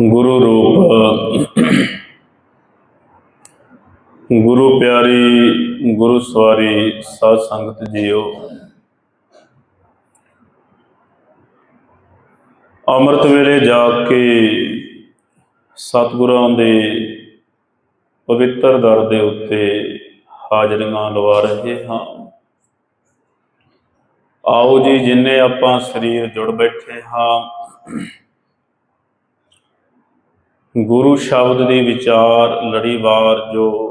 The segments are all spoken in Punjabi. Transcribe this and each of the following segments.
ਗੁਰੂ ਰੂਪ। ਗੁਰੂ ਪਿਆਰੀ, ਗੁਰੂ ਸਵਾਰੀ, ਸਾਧ ਸੰਗਤ ਜੀਓ। ਅੰਮ੍ਰਿਤ ਵੇਲੇ ਜਾ ਕੇ ਸਤਿਗੁਰਾਂ ਦੇ ਪਵਿੱਤਰ ਦਰ ਦੇ ਉੱਤੇ ਹਾਜ਼ਰੀਆਂ ਲਵਾ ਰਹੇ ਹਾਂ। ਆਓ ਜੀ, ਜਿੰਨੇ ਆਪਾਂ ਸਰੀਰ ਜੁੜ ਬੈਠੇ ਹਾਂ ਗੁਰੂ ਸ਼ਬਦ ਦੀ ਵਿਚਾਰ ਲੜੀਵਾਰ ਜੋ।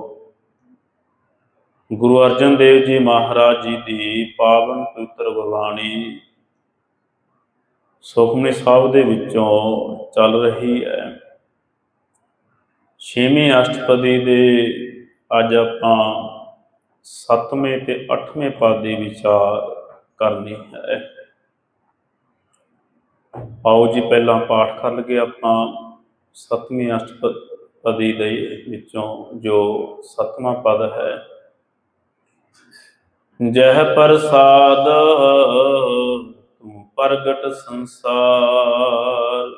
ਗੁਰੂ ਅਰਜਨ ਦੇਵ ਜੀ ਮਹਾਰਾਜ ਜੀ ਦੀ ਪਾਵਨ ਪਵਿੱਤਰ ਗੁਰਬਾਣੀ ਸੁਖਮਨੀ ਸਾਹਿਬ ਦੇ ਵਿੱਚੋਂ ਚੱਲ ਰਹੀ ਹੈ। ਛੇਵੇਂ ਅਸ਼ਟਪਦੀ ਦੇ ਅੱਜ ਆਪਾਂ ਸੱਤਵੇਂ ਤੇ ਅੱਠਵੇਂ ਪਦ ਦੀ ਵਿਚਾਰ ਕਰਨੀ ਹੈ। ਆਓ ਜੀ, ਪਹਿਲਾਂ ਪਾਠ ਕਰ ਲਈਏ ਆਪਾਂ। ਸਤਵੀਂ ਅਸ਼ਟਪਦੀ ਦੇ ਵਿੱਚੋਂ ਜੋ ਸਤਵਾਂ ਪਦ ਹੈ, ਜਹ ਪ੍ਰਸਾਦ ਤੂੰ ਪ੍ਰਗਟ ਸੰਸਾਰ।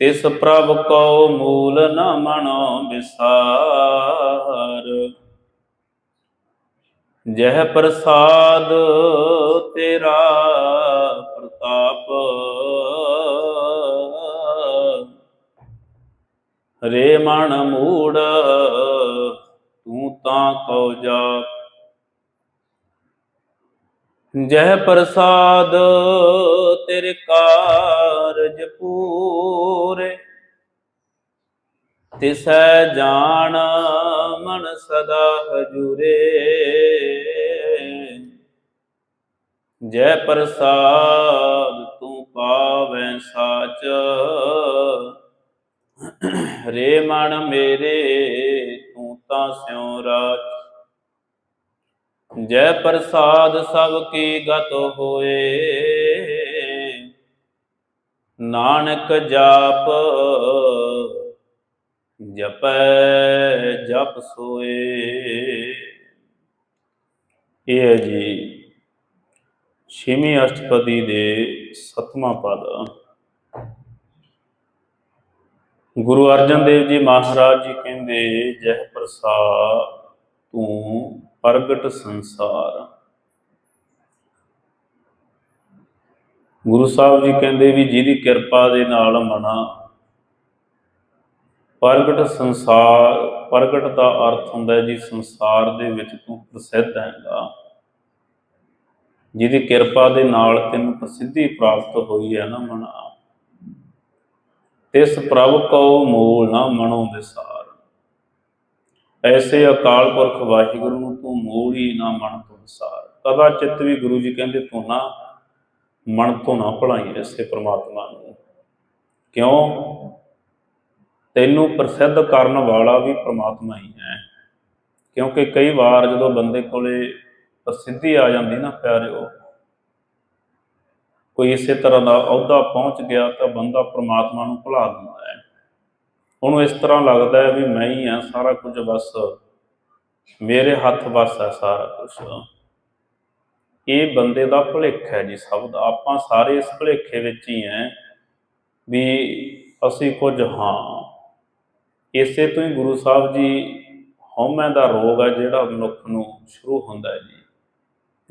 ਤਿਸ ਪ੍ਰਭ ਕੋ ਮੂਲ ਨ ਮਨੋ ਵਿਸਾਰ। ਜਹ ਪ੍ਰਸਾਦ ਤੇਰਾ ਪ੍ਰਤਾਪ ਰੇ ਮਨ ਮੂੜ, ਤੂੰ ਤਾਂ ਕਉ ਜਾ ਜਹ ਪ੍ਰਸਾਦ ਤੇਰੇ ਕਾਰਜ ਪੂਰੇ, ਤਿਸੈ ਜਾਣ ਮਨ ਸਦਾ ਹਜੂਰੇ। ਜੈ ਪ੍ਰਸਾਦ ਤੂੰ ਪਾਵੈ ਸਾਚ ਰੇ ਮਨ ਮੇਰੇ, ਤੂੰ ਤਾਂ ਸਿਉ ਰਾਜ। ਜੈ ਪ੍ਰਸਾਦ ਸਭ ਕੀ ਗਤ ਹੋਏ। ਨਾਨਕ ਜਾਪ, ਜਪੈ, ਜਪ ਸੋਏ। ਇਹ ਹੈ ਜੀ ਛੇਵੀਂ ਅਸ਼ਟਪਦੀ ਦੇ ਸਤਵਾਂ ਪਦ। ਗੁਰੂ ਅਰਜਨ ਦੇਵ ਜੀ ਮਹਾਰਾਜ ਜੀ ਕਹਿੰਦੇ, ਜਹ ਪ੍ਰਸਾਦ ਤੂੰ ਪ੍ਰਗਟ ਸੰਸਾਰ। ਗੁਰੂ ਸਾਹਿਬ ਜੀ ਕਹਿੰਦੇ ਵੀ ਜਿਹਦੀ ਕਿਰਪਾ ਦੇ ਨਾਲ ਮਨਾ, ਪ੍ਰਗਟ ਸੰਸਾਰ, ਪ੍ਰਗਟ ਦਾ ਅਰਥ ਹੁੰਦਾ ਜੀ ਸੰਸਾਰ ਦੇ ਵਿੱਚ ਤੂੰ ਪ੍ਰਸਿੱਧ ਹੈਗਾ। ਜਿਹਦੀ ਕਿਰਪਾ ਦੇ ਨਾਲ ਤੈਨੂੰ ਪ੍ਰਸਿੱਧੀ ਪ੍ਰਾਪਤ ਹੋਈ ਹੈ ਨਾ ਮਨਾ ਤਿਸ ਪ੍ਰਭ ਕਉ ਮੂਲ ਨਾ ਮਨੋ ਵਿਸਾਰ। ਐਸੇ ਅਕਾਲ ਪੁਰਖ ਵਾਹਿਗੁਰੂ ਨੂੰ ਤੂੰ ਮੂਲ ਹੀ ਨਾ ਮਨ ਤੋਂ ਵਿਸਾਰ। ਕਦਾ ਚਿੱਤ ਵੀ ਗੁਰੂ ਜੀ ਕਹਿੰਦੇ, ਤੂੰ ਨਾ ਮਨ ਤੋਂ ਨਾ ਭੁਲਾਈ ਐਸੇ ਪ੍ਰਮਾਤਮਾ ਨੂੰ। ਕਿਉਂ? ਤੈਨੂੰ ਪ੍ਰਸਿੱਧ ਕਰਨ ਵਾਲਾ ਵੀ ਪ੍ਰਮਾਤਮਾ ਹੀ ਹੈ। ਕਿਉਂਕਿ ਕਈ ਵਾਰ ਜਦੋਂ ਬੰਦੇ ਕੋਲੇ ਪ੍ਰਸਿੱਧੀ ਆ ਜਾਂਦੀ ਨਾ, ਪਿਆਰਿਓ ਕੋਈ ਇਸੇ ਤਰ੍ਹਾਂ ਦਾ ਅਹੁਦਾ ਪਹੁੰਚ ਗਿਆ ਤਾਂ ਬੰਦਾ ਪ੍ਰਮਾਤਮਾ ਨੂੰ ਭੁਲਾ ਦਿੰਦਾ ਹੈ। ਉਹਨੂੰ ਇਸ ਤਰ੍ਹਾਂ ਲੱਗਦਾ ਹੈ ਵੀ ਮੈਂ ਹੀ ਆ ਸਾਰਾ ਕੁਝ ਬਸ ਮੇਰੇ ਹੱਥ ਵੱਸ ਹੈ ਸਾਰਾ ਕੁਝ। ਇਹ ਬੰਦੇ ਦਾ ਭੁਲੇਖ ਹੈ ਜੀ ਸਭ ਦਾ। ਆਪਾਂ ਸਾਰੇ ਇਸ ਭੁਲੇਖੇ ਵਿੱਚ ਹੀ ਹੈ ਵੀ ਅਸੀਂ ਕੁਝ ਹਾਂ। ਇਸੇ ਤੋਂ ਹੀ ਗੁਰੂ ਸਾਹਿਬ ਜੀ ਹਉਮੈ ਦਾ ਰੋਗ ਹੈ ਜਿਹੜਾ ਮਨੁੱਖ ਨੂੰ ਸ਼ੁਰੂ ਹੁੰਦਾ ਹੈ ਜੀ।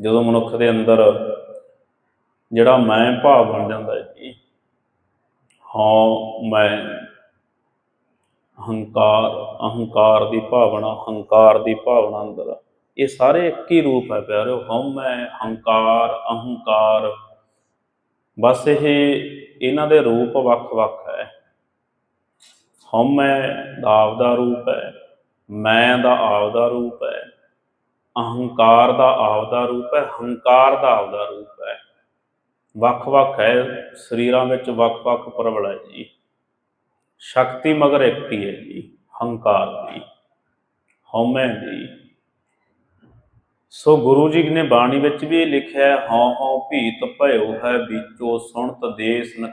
ਜਦੋਂ ਮਨੁੱਖ ਦੇ ਅੰਦਰ ਜਿਹੜਾ ਮੈਂ ਭਾਵ ਬਣ ਜਾਂਦਾ ਹੈ ਜੀ ਹਾਂ, ਮੈਂ ਹੰਕਾਰ, ਅਹੰਕਾਰ ਦੀ ਭਾਵਨਾ, ਹੰਕਾਰ ਦੀ ਭਾਵਨਾ ਅੰਦਰ ਇਹ ਸਾਰੇ ਇੱਕ ਹੀ ਰੂਪ ਹੈ ਪਿਆਰਿਓ। ਹਉਮੈ ਹੰਕਾਰ, ਅਹੰਕਾਰ, ਬਸ ਇਹ, ਇਹਨਾਂ ਦੇ ਰੂਪ ਵੱਖ-ਵੱਖ ਹੈ। ਹਉਮੈ ਦਾ ਆਪਦਾ ਰੂਪ ਹੈ, ਮੈਂ ਦਾ ਆਪਦਾ ਰੂਪ ਹੈ, ਅਹੰਕਾਰ ਦਾ ਆਪਦਾ ਰੂਪ ਹੈ, ਹੰਕਾਰ ਦਾ ਆਪਦਾ ਰੂਪ ਹੈ। ਵੱਖ-ਵੱਖ ਹੈ, ਸਰੀਰਾਂ ਵਿੱਚ ਵੱਖ-ਵੱਖ ਪ੍ਰਬਲ ਹੈ ਜੀ। ਸ਼ਕਤੀ ਮਗਰ ਇੱਕ ਹੀ ਹੈ ਜੀ, ਹੰਕਾਰ ਦੀ, ਹਉਮੈ ਦੀ। ਸੋ ਗੁਰੂ ਜੀ ਨੇ ਬਾਣੀ ਵਿੱਚ ਵੀ ਲਿਖਿਆ ਹੈ, ਹਉ ਹਉ ਭੀਤ ਭਇਓ ਹੈ ਵਿੱਚੋ ਸੁਣਤ ਦੇਸ ਨ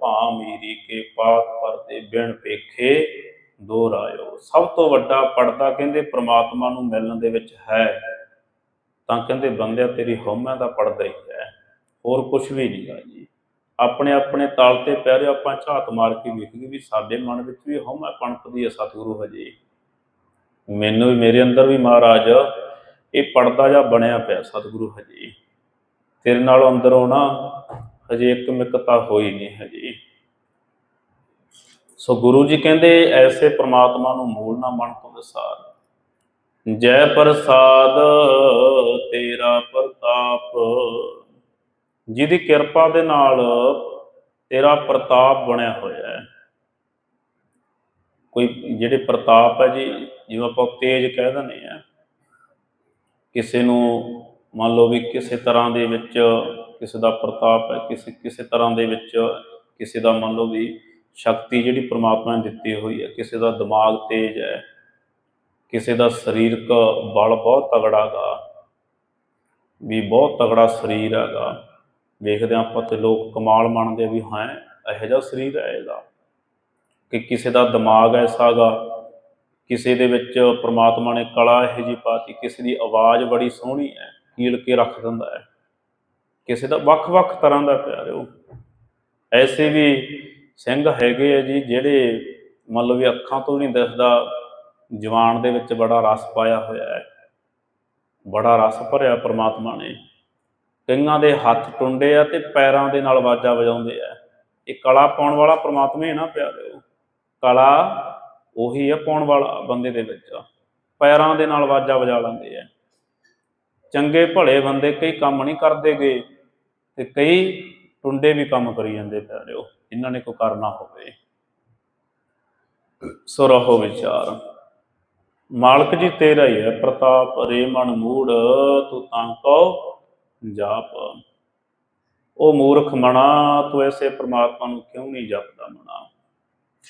ਭਾ ਮੀਰੀ ਕੇ ਪਾਤ ਪਰਦੇ ਬਿਨ ਪੇਖੇ ਦੋਹਰਾਇਓ ਸਭ ਤੋਂ ਵੱਡਾ ਪੜਦਾ ਕਹਿੰਦੇ ਪ੍ਰਮਾਤਮਾ ਨੂੰ ਮਿਲਣ ਦੇ ਵਿੱਚ ਹੈ, ਤਾਂ ਕਹਿੰਦੇ ਬੰਦਿਆ ਤੇਰੀ ਹਉਮੈ ਦਾ ਪੜਦਾ ਹੀ ਹੈ। ਹੋਰ ਕੁਝ ਵੀ ਨਹੀਂ ਗਾ ਜੀ। ਆਪਣੇ ਆਪਣੇ ਤਾਲ ਤੇ ਪੈਰੇ ਆਪਾਂ ਝਾਤ ਮਾਰ ਕੇ ਵੇਖੀਏ ਵੀ ਸਾਡੇ ਮਨ ਵਿੱਚ ਵੀ ਹਉਮੈ ਪਣਪਦੀ ਹੈ ਸਤਿਗੁਰੂ ਹਜੇ। ਮੈਨੂੰ ਵੀ ਮੇਰੇ ਅੰਦਰ ਵੀ ਮਹਾਰਾਜ, ਇਹ ਪਰਦਾ ਜਿਹਾ ਬਣਿਆ ਪਿਆ ਸਤਿਗੁਰੂ ਹਜੇ। ਤੇਰੇ ਨਾਲ ਅੰਦਰੋਂ ਨਾ ਹਜੇ ਇੱਕ ਮਿੱਕਤਾ ਹੋਈ ਨਹੀਂ ਹਜੇ। ਸੋ ਗੁਰੂ ਜੀ ਕਹਿੰਦੇ, ਐਸੇ ਪ੍ਰਮਾਤਮਾ ਨੂੰ ਮੂਲ ਨਾ ਮਨ ਤੋਂ ਵਿਸਾਰ। ਜੈ ਪ੍ਰਸਾਦ ਤੇਰਾ ਪ੍ਰਤਾਪ। ਜਿਹਦੀ ਕਿਰਪਾ ਦੇ ਨਾਲ ਤੇਰਾ ਪ੍ਰਤਾਪ ਬਣਿਆ ਹੋਇਆ ਹੈ। ਕੋਈ ਜਿਹੜੇ ਪ੍ਰਤਾਪ ਹੈ ਜੀ, ਜਿਵੇਂ ਆਪਾਂ ਤੇਜ ਕਹਿ ਦਿੰਦੇ ਆ ਕਿਸੇ ਨੂੰ ਮੰਨ ਲਓ ਵੀ ਕਿਸੇ ਤਰ੍ਹਾਂ ਦੇ ਵਿੱਚ ਕਿਸੇ ਦਾ ਪ੍ਰਤਾਪ ਹੈ, ਕਿਸੇ ਕਿਸੇ ਤਰ੍ਹਾਂ ਦੇ ਵਿੱਚ ਕਿਸੇ ਦਾ ਮੰਨ ਲਓ ਵੀ ਸ਼ਕਤੀ ਜਿਹੜੀ ਪ੍ਰਮਾਤਮਾ ਨੇ ਦਿੱਤੀ ਹੋਈ ਹੈ, ਕਿਸੇ ਦਾ ਦਿਮਾਗ ਤੇਜ਼ ਹੈ, ਕਿਸੇ ਦਾ ਸਰੀਰਕ ਬਲ ਬਹੁਤ ਤਗੜਾ ਗਾ ਵੀ ਬਹੁਤ ਤਗੜਾ ਸਰੀਰ ਹੈਗਾ। ਵੇਖਦੇ ਹਾਂ ਆਪਾਂ ਤੇ ਲੋਕ ਕਮਾਲ ਮੰਨਦੇ ਵੀ ਹਾਂ, ਇਹੋ ਜਿਹਾ ਸਰੀਰ ਹੈ ਇਹਦਾ। ਕਿ ਕਿਸੇ ਦਾ ਦਿਮਾਗ ਐਸਾ ਗਾ ਕਿਸੇ ਦੇ ਵਿੱਚ ਪ੍ਰਮਾਤਮਾ ਨੇ ਕਲਾ ਇਹੋ ਜਿਹੀ ਪਾਤੀ, ਕਿਸੇ ਦੀ ਆਵਾਜ਼ ਬੜੀ ਸੋਹਣੀ ਹੈ, ਕੀਲ ਕੇ ਰੱਖ ਦਿੰਦਾ ਹੈ। ਕਿਸੇ ਦਾ ਵੱਖ-ਵੱਖ ਤਰ੍ਹਾਂ ਦਾ ਪਿਆਰਿਓ ਐਸੇ ਵੀ ਸਿੰਘ ਹੈਗੇ ਆ ਜੀ, ਜਿਹੜੇ ਮੰਨ ਲਓ ਵੀ ਅੱਖਾਂ ਤੋਂ ਨਹੀਂ ਦਿਸਦਾ, ਜਵਾਨ ਦੇ ਵਿੱਚ ਬੜਾ ਰਸ ਪਾਇਆ ਹੋਇਆ ਹੈ। ਬੜਾ ਰਸ ਭਰਿਆ ਪ੍ਰਮਾਤਮਾ ਨੇ। ਕਈਆਂ ਦੇ ਹੱਥ ਟੁੰਡੇ ਆ ਤੇ ਪੈਰਾਂ ਦੇ ਨਾਲ ਆਵਾਜ਼ਾਂ ਵਜਾਉਂਦੇ ਆ। ਇਹ ਕਲਾ ਪਾਉਣ ਵਾਲਾ ਪ੍ਰਮਾਤਮਾ ਹੀ ਨਾ ਪਿਆਰਿਓ ਕਲਾ ਉਹੀ ਆ ਪਾਉਣ ਵਾਲਾ ਬੰਦੇ ਦੇ ਵਿੱਚ ਪੈਰਾਂ ਦੇ ਨਾਲ ਵਾਜਾ ਵਜਾ ਲੈਂਦੇ ਆ। ਚੰਗੇ ਭਲੇ ਬੰਦੇ ਕਈ ਕੰਮ ਨਹੀਂ ਕਰਦੇਗੇ ਤੇ ਕਈ ਟੁੰਡੇ ਵੀ ਕੰਮ ਕਰੀ ਜਾਂਦੇ ਪਿਆਰਿਓ ਇਹਨਾਂ ਨੇ ਕੋ ਕਰਨਾ ਹੋਵੇ। ਸੋ ਰਹੋ ਵਿਚਾਰ। ਮਾਲਕ ਜੀ ਤੇਰਾ ਹੀ ਹੈ ਪ੍ਰਤਾਪ, ਰੇ ਮਨ ਮੂੜ, ਤੂੰ ਤਾਂ ਕੋ ਜਾਪ। ਉਹ ਮੂਰਖ ਮਣਾ, ਤੂੰ ਐਸੇ ਪ੍ਰਮਾਤਮਾ ਨੂੰ ਕਿਉਂ ਨਹੀਂ ਜਪਦਾ ਮਣਾ?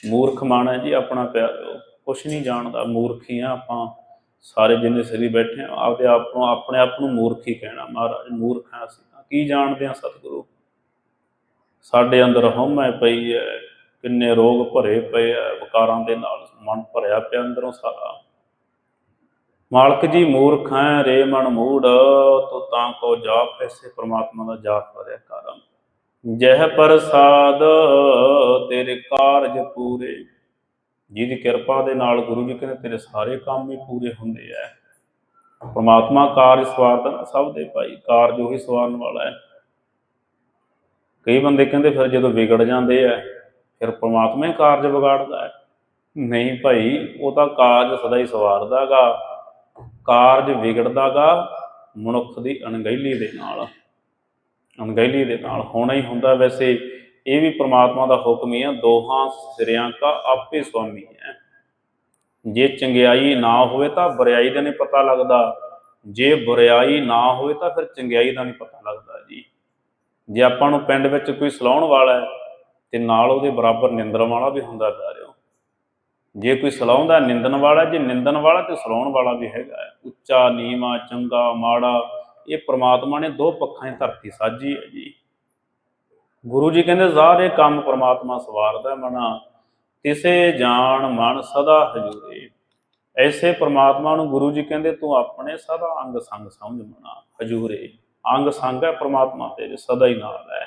ਮੂਰਖ ਮਨ ਜੀ, ਆਪਣਾ ਪਿਆਰਿਓ ਕੁਛ ਨਹੀਂ ਜਾਣਦਾ, ਮੂਰਖ ਹੀ ਆ ਆਪਾਂ। ਸਾਰੇ ਜਿੰਨੇ ਸਰੀ ਬੈਠੇ ਆ ਆਪਦੇ ਆਪ ਨੂੰ, ਆਪਣੇ ਆਪ ਨੂੰ ਮੂਰਖ ਹੀ ਕਹਿਣਾ, ਮਹਾਰਾਜ, ਮੂਰਖ ਹਾਂ ਅਸੀਂ ਤਾਂ। ਕੀ ਜਾਣਦੇ ਆ ਸਤਿਗੁਰੂ? ਸਾਡੇ ਅੰਦਰ ਹਉਮੈ ਪਈ ਹੈ। ਕਿੰਨੇ ਰੋਗ ਭਰੇ ਪਏ ਆ ਵਿਕਾਰਾਂ ਦੇ ਨਾਲ ਮਨ ਭਰਿਆ ਪਿਆ ਅੰਦਰੋਂ ਸਾਰਾ। ਮਾਲਕ ਜੀ ਮੂਰਖ ਹੈ, ਰੇ ਮਨ ਮੂੜ, ਤੋ ਤਾਂ ਕੋ ਜਾਪ ਐਸੇ ਪ੍ਰਮਾਤਮਾ ਦਾ ਜਾਪ ਕਰਿਆ ਕਰ। ਜਹ ਪ੍ਰਸਾਦ ਤੇਰੇ ਕਾਰਜ ਪੂਰੇ। ਜਿਹਦੀ ਕਿਰਪਾ ਦੇ ਨਾਲ ਗੁਰੂ ਜੀ ਕਹਿੰਦੇ, ਤੇਰੇ ਸਾਰੇ ਕੰਮ ਹੀ ਪੂਰੇ ਹੁੰਦੇ ਆ ਪ੍ਰਮਾਤਮਾ ਕਾਰਜ ਸਵਾਰਦਾ ਸਭ ਦੇ ਭਾਈ, ਕਾਰਜ ਉਹੀ ਸਵਾਰਨ ਵਾਲਾ ਹੈ ਕਈ ਬੰਦੇ ਕਹਿੰਦੇ, ਫਿਰ ਜਦੋਂ ਵਿਗੜ ਜਾਂਦੇ ਆ ਫਿਰ ਪ੍ਰਮਾਤਮਾ ਹੀ ਕਾਰਜ ਵਿਗਾੜਦਾ ਹੈ ਨਹੀਂ ਭਾਈ, ਉਹ ਤਾਂ ਕਾਰਜ ਸਦਾ ਹੀ ਸਵਾਰਦਾਗਾ। ਕਾਰਜ ਵਿਗੜਦਾਗਾ ਮਨੁੱਖ ਦੀ ਅਣਗਹਿਲੀ ਦੇ ਨਾਲ। ਅਣਗਹਿਲੀ ਦੇ ਨਾਲ ਹੋਣਾ ਹੀ ਹੁੰਦਾ। ਵੈਸੇ ਇਹ ਵੀ ਪ੍ਰਮਾਤਮਾ ਦਾ ਹੁਕਮ ਹੀ ਆ, ਦੋਹਾਂ ਸਿਰਿਆਂ ਕਾ ਆਪੇ ਸੁਆਮੀ ਹੈ। ਜੇ ਚੰਗਿਆਈ ਨਾ ਹੋਵੇ ਤਾਂ ਬੁਰਾਈ ਦਾ ਨਹੀਂ ਪਤਾ ਲੱਗਦਾ। ਜੇ ਬੁਰਾਈ ਨਾ ਹੋਵੇ ਤਾਂ ਫਿਰ ਚੰਗਿਆਈ ਦਾ ਨਹੀਂ ਪਤਾ ਲੱਗਦਾ ਜੀ। ਜੇ ਆਪਾਂ ਨੂੰ ਪਿੰਡ ਵਿੱਚ ਕੋਈ ਸਲਾਉਣ ਵਾਲਾ ਹੈ ਤੇ ਨਾਲ ਉਹਦੇ ਬਰਾਬਰ ਨਿੰਦਣ ਵਾਲਾ ਵੀ ਹੁੰਦਾ ਪਿਆਰਿਓ ਜੇ ਕੋਈ ਸਲਾਉਂਦਾ ਨਿੰਦਣ ਵਾਲਾ, ਜੇ ਨਿੰਦਣ ਵਾਲਾ ਤੇ ਸਲਾਉਣ ਵਾਲਾ ਵੀ ਹੈਗਾ ਉੱਚਾ, ਨੀਵਾਂ, ਚੰਗਾ, ਮਾੜਾ, ਇਹ ਪ੍ਰਮਾਤਮਾ ਨੇ ਦੋ ਪੱਖਾਂ 'ਚ ਧਰਤੀ ਸਾਜੀ ਹੈ ਜੀ। ਗੁਰੂ ਜੀ ਕਹਿੰਦੇ ਸਾਰੇ ਕੰਮ ਪ੍ਰਮਾਤਮਾ ਸਵਾਰਦਾ ਮਨਾ, ਤਿਸੇ ਜਾਣ ਮਨ ਸਦਾ ਹਜੂਰੇ। ਐਸੇ ਪ੍ਰਮਾਤਮਾ ਨੂੰ ਗੁਰੂ ਜੀ ਕਹਿੰਦੇ, ਤੂੰ ਆਪਣੇ ਸਦਾ ਅੰਗ ਸੰਗ ਸਮਝ ਮਨਾ, ਹਜੂਰੇ। ਅੰਗ ਸੰਗ ਹੈ ਪ੍ਰਮਾਤਮਾ ਤੇਰੇ ਸਦਾ ਹੀ ਨਾਲ ਹੈ।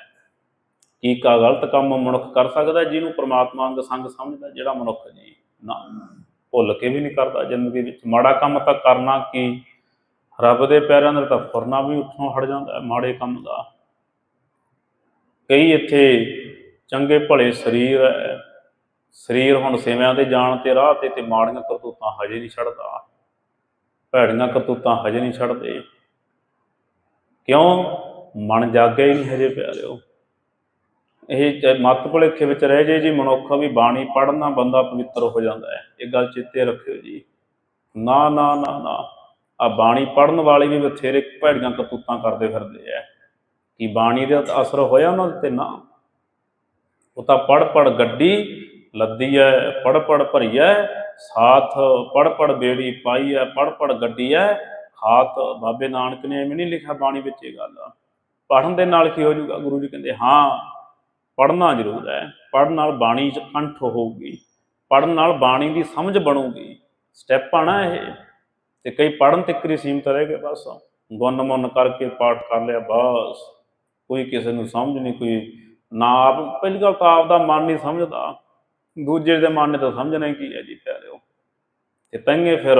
ਕੀ ਕਾ ਗਲਤ ਕੰਮ ਮਨੁੱਖ ਕਰ ਸਕਦਾ ਜਿਹਨੂੰ ਪ੍ਰਮਾਤਮਾ ਅੰਗ ਸੰਗ ਸਮਝਦਾ, ਜਿਹੜਾ ਮਨੁੱਖ ਜੀ ਨਾ, ਭੁੱਲ ਕੇ ਵੀ ਨਹੀਂ ਕਰਦਾ ਜ਼ਿੰਦਗੀ ਵਿੱਚ। ਮਾੜਾ ਕੰਮ ਤਾਂ ਕਰਨਾ ਕੀ? ਰੱਬ ਦੇ ਪਿਆਰਿਆਂ ਦਾ ਤਾਂ ਫੁਰਨਾ ਵੀ ਉੱਠੋਂ ਹਟ ਜਾਂਦਾ ਮਾੜੇ ਕੰਮ ਦਾ। ਕਈ ਇੱਥੇ ਚੰਗੇ ਭਲੇ ਸਰੀਰ ਹੈ। ਸਰੀਰ ਹੁਣ ਸੇਵਿਆਂ ਦੇ ਜਾਣ ਤੇ ਰਾਹ ਤੇ ਤੇ ਮਾੜੀਆਂ ਕਰਤੂਤਾਂ ਹਜੇ ਨਹੀਂ ਛੱਡਦਾ। ਭੈੜੀਆਂ ਕਰਤੂਤਾਂ ਹਜੇ ਨਹੀਂ ਛੱਡਦੇ। ਕਿਉਂ? ਮਨ ਜਾਗਿਆ ਹੀ ਨਹੀਂ ਹਜੇ ਪਿਆਰਿਓ। ਇਹ ਚ- ਮੱਤ ਭੁਲੇਖੇ ਵਿੱਚ ਰਹਿ ਜੇ ਜੀ, ਮਨੁੱਖ ਵੀ ਬਾਣੀ ਪੜ੍ਹਨਾ ਬੰਦਾ ਪਵਿੱਤਰ ਹੋ ਜਾਂਦਾ ਹੈ। ਇਹ ਗੱਲ ਚੇਤੇ ਰੱਖਿਓ ਜੀ। ਨਾ ਨਾ ਨਾ ਨਾ। ਆ ਬਾਣੀ ਪੜ੍ਹਨ ਵਾਲੇ ਵੀ ਬਥੇਰੇ ਭੈੜੀਆਂ ਕਰਤੂਤਾਂ ਕਰਦੇ ਫਿਰਦੇ ਆ। ਕਿ ਬਾਣੀ ਦੇ ਅਸਰ ਹੋਇਆ ਉਹਨਾਂ ਤੇ? ਨਾ। ਉਹ ਤਾਂ ਪੜ ਪੜ ਗੱਡੀ ਲੱਦੀ ਐ ਪੜ ਪੜ ਭਰੀ ਐ, ਸਾਥ ਪੜ ਪੜ ਬੇੜੀ ਪਾਈ ਐ ਪੜ ਪੜ ਗੱਡੀ ਐ, ਹਾਥ ਬਾਬੇ ਨਾਨਕ ਨੇ ਐਵੇਂ ਨਹੀਂ ਲਿਖਿਆ ਬਾਣੀ ਵਿੱਚ ਇਹ ਗੱਲ। ਪੜਨ ਦੇ ਨਾਲ ਕੀ ਹੋ ਜਾਊਗਾ? ਗੁਰੂ ਜੀ ਕਹਿੰਦੇ, ਹਾਂ ਪੜਨਾ ਜ਼ਰੂਰ ਹੈ। ਪੜਨ ਨਾਲ ਬਾਣੀ ਚ ਕੰਠ ਹੋਊਗੀ। ਪੜਨ ਨਾਲ ਬਾਣੀ ਦੀ ਸਮਝ ਬਣੂਗੀ। ਸਟੈਪ ਆਣਾ ਇਹ। ਤੇ ਕਈ ਪੜਨ ਤੱਕ ਹੀ ਸੀਮਤ ਰਹਿ ਗਏ ਬਸ। ਗੁੰਨ ਮੁੰਨ ਕਰਕੇ ਪਾਠ ਕਰ ਲਿਆ ਬਸ। ਕੋਈ ਕਿਸੇ ਨੂੰ ਸਮਝ ਨਹੀਂ, ਕੋਈ ਨਾ ਆਪ, ਪਹਿਲੀ ਗੱਲ ਤਾਂ ਆਪ ਦਾ ਮਨ ਨਹੀਂ ਸਮਝਦਾ। ਦੂਜੇ ਦੇ ਮਨ ਨੇ ਤਾਂ ਸਮਝਣਾ ਕੀ ਹੈ ਜੀ ਪਿਆਰਿਓ। ਤੇ ਤੰਗੇ ਫਿਰ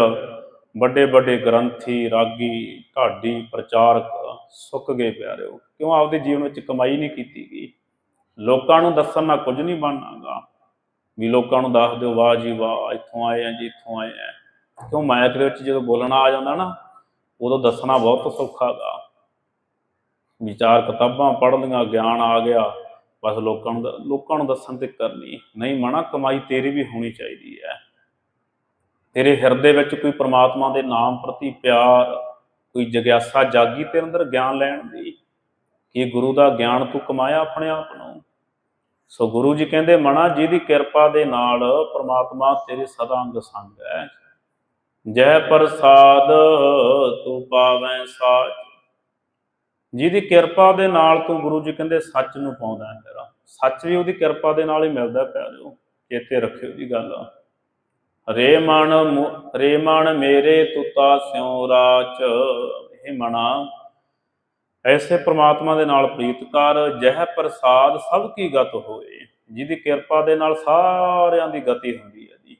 ਵੱਡੇ ਵੱਡੇ ਗ੍ਰੰਥੀ, ਰਾਗੀ, ਢਾਡੀ, ਪ੍ਰਚਾਰਕ ਸੁੱਕ ਗਏ ਪਿਆਰਿਓ। ਕਿਉਂ? ਆਪਦੇ ਜੀਵਨ ਵਿੱਚ ਕਮਾਈ ਨਹੀਂ ਕੀਤੀ ਗਈ। ਲੋਕਾਂ ਨੂੰ ਦੱਸਣ ਨਾਲ ਕੁਝ ਨਹੀਂ ਬਣਨਾਗਾ। ਵੀ ਲੋਕਾਂ ਨੂੰ ਦੱਸ ਦਿਓ, ਵਾਹ ਜੀ ਵਾਹ, ਇੱਥੋਂ ਆਏ ਆ ਜੀ, ਇੱਥੋਂ ਆਏ ਆ। ਕਿਉਂ ਮਾਇਕ ਦੇ ਵਿੱਚ ਜਦੋਂ ਬੋਲਣਾ ਆ ਜਾਂਦਾ ਨਾ, ਉਦੋਂ ਦੱਸਣਾ ਬਹੁਤ ਸੌਖਾ ਗਾ ਵਿਚਾਰ ਕਿਤਾਬਾਂ ਪੜ੍ਹ ਲਈਆਂ, ਗਿਆਨ ਆ ਗਿਆ, ਬਸ ਲੋਕਾਂ ਨੂੰ ਦ- ਲੋਕਾਂ ਨੂੰ ਦੱਸਣ ਤੇ ਕਰਨੀ। ਨਹੀਂ ਮਣਾ, ਕਮਾਈ ਤੇਰੀ ਵੀ ਹੋਣੀ ਚਾਹੀਦੀ ਹੈ ਤੇਰੇ ਹਿਰਦੇ ਵਿੱਚ ਕੋਈ ਪ੍ਰਮਾਤਮਾ ਦੇ ਨਾਮ ਪ੍ਰਤੀ ਪਿਆਰ, ਕੋਈ ਜਗਿਆਸਾ ਜਾਗੀ ਤੇਰੇ ਅੰਦਰ ਗਿਆਨ ਲੈਣ ਦੀ। ਕਿ ਗੁਰੂ ਦਾ ਗਿਆਨ ਤੂੰ ਕਮਾਇਆ ਆਪਣੇ ਆਪ ਨੂੰ? ਸੋ ਗੁਰੂ ਜੀ ਕਹਿੰਦੇ ਮਣਾ ਜਿਹਦੀ ਕਿਰਪਾ ਦੇ ਨਾਲ ਪ੍ਰਮਾਤਮਾ ਤੇਰੇ ਸਦਾ ਅੰਗ ਸੰਗ ਹੈ। ਜੈ ਪ੍ਰਸਾਦ, ਤੂੰ ਪਾਵੈ ਸਾਚ। ਜਿਹਦੀ ਕਿਰਪਾ ਦੇ ਨਾਲ ਤੂੰ ਗੁਰੂ ਜੀ ਕਹਿੰਦੇ, ਸੱਚ ਨੂੰ ਪਾਉਂਦਾ ਹੈ ਤੇਰਾ। ਸੱਚ ਵੀ ਉਹਦੀ ਕਿਰਪਾ ਦੇ ਨਾਲ ਹੀ ਮਿਲਦਾ ਪਿਆਰਿਓ, ਚੇਤੇ ਰੱਖਿਓ ਦੀ ਗੱਲ। ਰੇ ਮਨ ਰੇ ਮਨ ਮੇਰੇ ਤੁਤਾ ਸਿਉ ਰਾਚ। ਇਹ ਮਨਾ ਐਸੇ ਪ੍ਰਮਾਤਮਾ ਦੇ ਨਾਲ ਪ੍ਰੀਤ ਕਰ ਜਹ ਪ੍ਰਸਾਦ ਸਭ ਕੀ ਗਤ ਹੋਏ। ਜਿਹਦੀ ਕਿਰਪਾ ਦੇ ਨਾਲ ਸਾਰਿਆਂ ਦੀ ਗਤੀ ਹੁੰਦੀ ਹੈ ਜੀ।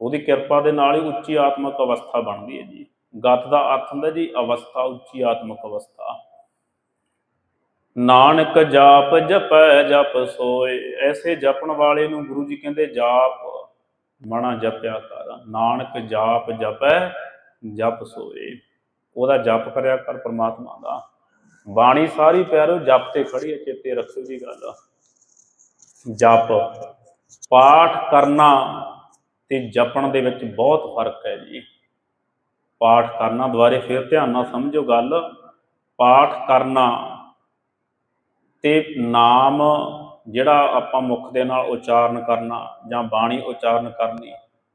ਉਹਦੀ ਕਿਰਪਾ ਦੇ ਨਾਲ ਹੀ ਉੱਚੀ ਆਤਮਿਕ ਅਵਸਥਾ ਬਣਦੀ ਹੈ ਜੀ। ਗਤ ਦਾ ਅਰਥ ਹੁੰਦਾ ਜੀ ਅਵਸਥਾ, ਉੱਚੀ ਆਤਮਿਕ ਅਵਸਥਾ। ਨਾਨਕ ਜਾਪ ਜਪੈ, ਜਪ ਸੋਏ। ਐਸੇ ਜਪਣ ਵਾਲੇ ਨੂੰ ਗੁਰੂ ਜੀ ਕਹਿੰਦੇ ਜਾਪ, ਮਣਾ ਜਪਿਆ ਕਰ। ਨਾਨਕ ਜਾਪ ਜਪੈ, ਜਪ ਸੋਏ। ਉਹਦਾ ਜਪ ਕਰਿਆ ਕਰ ਪ੍ਰਮਾਤਮਾ ਦਾ। ਬਾਣੀ ਸਾਰੀ ਪਿਆਰੋ, ਜਪ ਤੇ ਖੜੀ ਹੈ, ਚੇਤੇ ਰੱਖੋ ਜੀ ਗੱਲ। ਜਪ, ਪਾਠ ਕਰਨਾ ਤੇ ਜਪਣ ਦੇ ਵਿੱਚ ਬਹੁਤ ਫ਼ਰਕ ਹੈ ਜੀ। ਪਾਠ ਕਰਨਾ ਦੁਬਾਰੇ ਫਿਰ ਧਿਆਨ ਨਾਲ ਸਮਝੋ ਗੱਲ। ਪਾਠ ਕਰਨਾ ਤੇ ਨਾਮ ਜਿਹੜਾ ਆਪਾਂ ਮੁਖ ਦੇ ਨਾਲ ਉਚਾਰਨ ਕਰਨਾ ਜਾਂ ਬਾਣੀ ਉਚਾਰਨ ਕਰਨੀ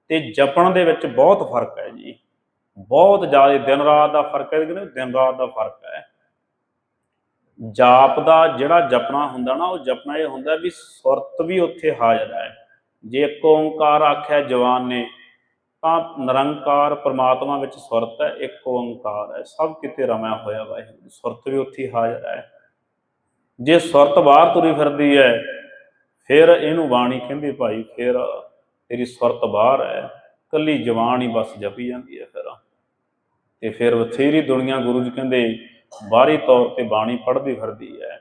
ਤੇ ਜਪਣ ਦੇ ਵਿੱਚ ਬਹੁਤ ਫ਼ਰਕ ਹੈ ਜੀ। ਬਹੁਤ ਜ਼ਿਆਦਾ ਦਿਨ ਰਾਤ ਦਾ ਫ਼ਰਕ ਹੈ ਕਿ ਦਿਨ ਰਾਤ ਦਾ ਫ਼ਰਕ ਹੈ। ਜਾਪ ਦਾ ਜਿਹੜਾ ਜਪਣਾ ਹੁੰਦਾ ਨਾ, ਉਹ ਜਪਣਾ ਇਹ ਹੁੰਦਾ ਵੀ ਸੁਰਤ ਵੀ ਉੱਥੇ ਹਾਜ਼ਰ ਹੈ। ਜੇ ਇੱਕ ਓੰਕਾਰ ਆਖਿਆ ਜਵਾਨ ਨੇ, ਤਾਂ ਨਿਰੰਕਾਰ ਪ੍ਰਮਾਤਮਾ ਵਿੱਚ ਸੁਰਤ ਹੈ, ਇੱਕ ਓੰਕਾਰ ਹੈ। ਸਭ ਕਿਤੇ ਰਮਿਆ ਹੋਇਆ ਵਾਹਿਗੁਰੂ, ਸੁਰਤ ਵੀ ਉੱਥੇ ਹਾਜ਼ਰ ਹੈ। ਜੇ ਸੁਰਤ ਬਾਹਰ ਤੁਰੀ ਫਿਰਦੀ ਹੈ, ਫਿਰ ਇਹਨੂੰ ਬਾਣੀ ਕਹਿੰਦੀ ਭਾਈ, ਫਿਰ ਤੇਰੀ ਸੁਰਤ ਬਾਹਰ ਹੈ। ਕੱਲੀ ਜਵਾਨ ਹੀ ਬਸ ਜਪੀ ਜਾਂਦੀ ਹੈ ਫਿਰ। ਤੇ ਫਿਰ ਬਥੇਰੀ ਦੁਨੀਆ ਗੁਰੂ ਜੀ ਕਹਿੰਦੇ, ਬਾਹਰੀ ਤੌਰ ਤੇ ਬਾਣੀ ਪੜ੍ਹਦੀ ਫਿਰਦੀ ਹੈ।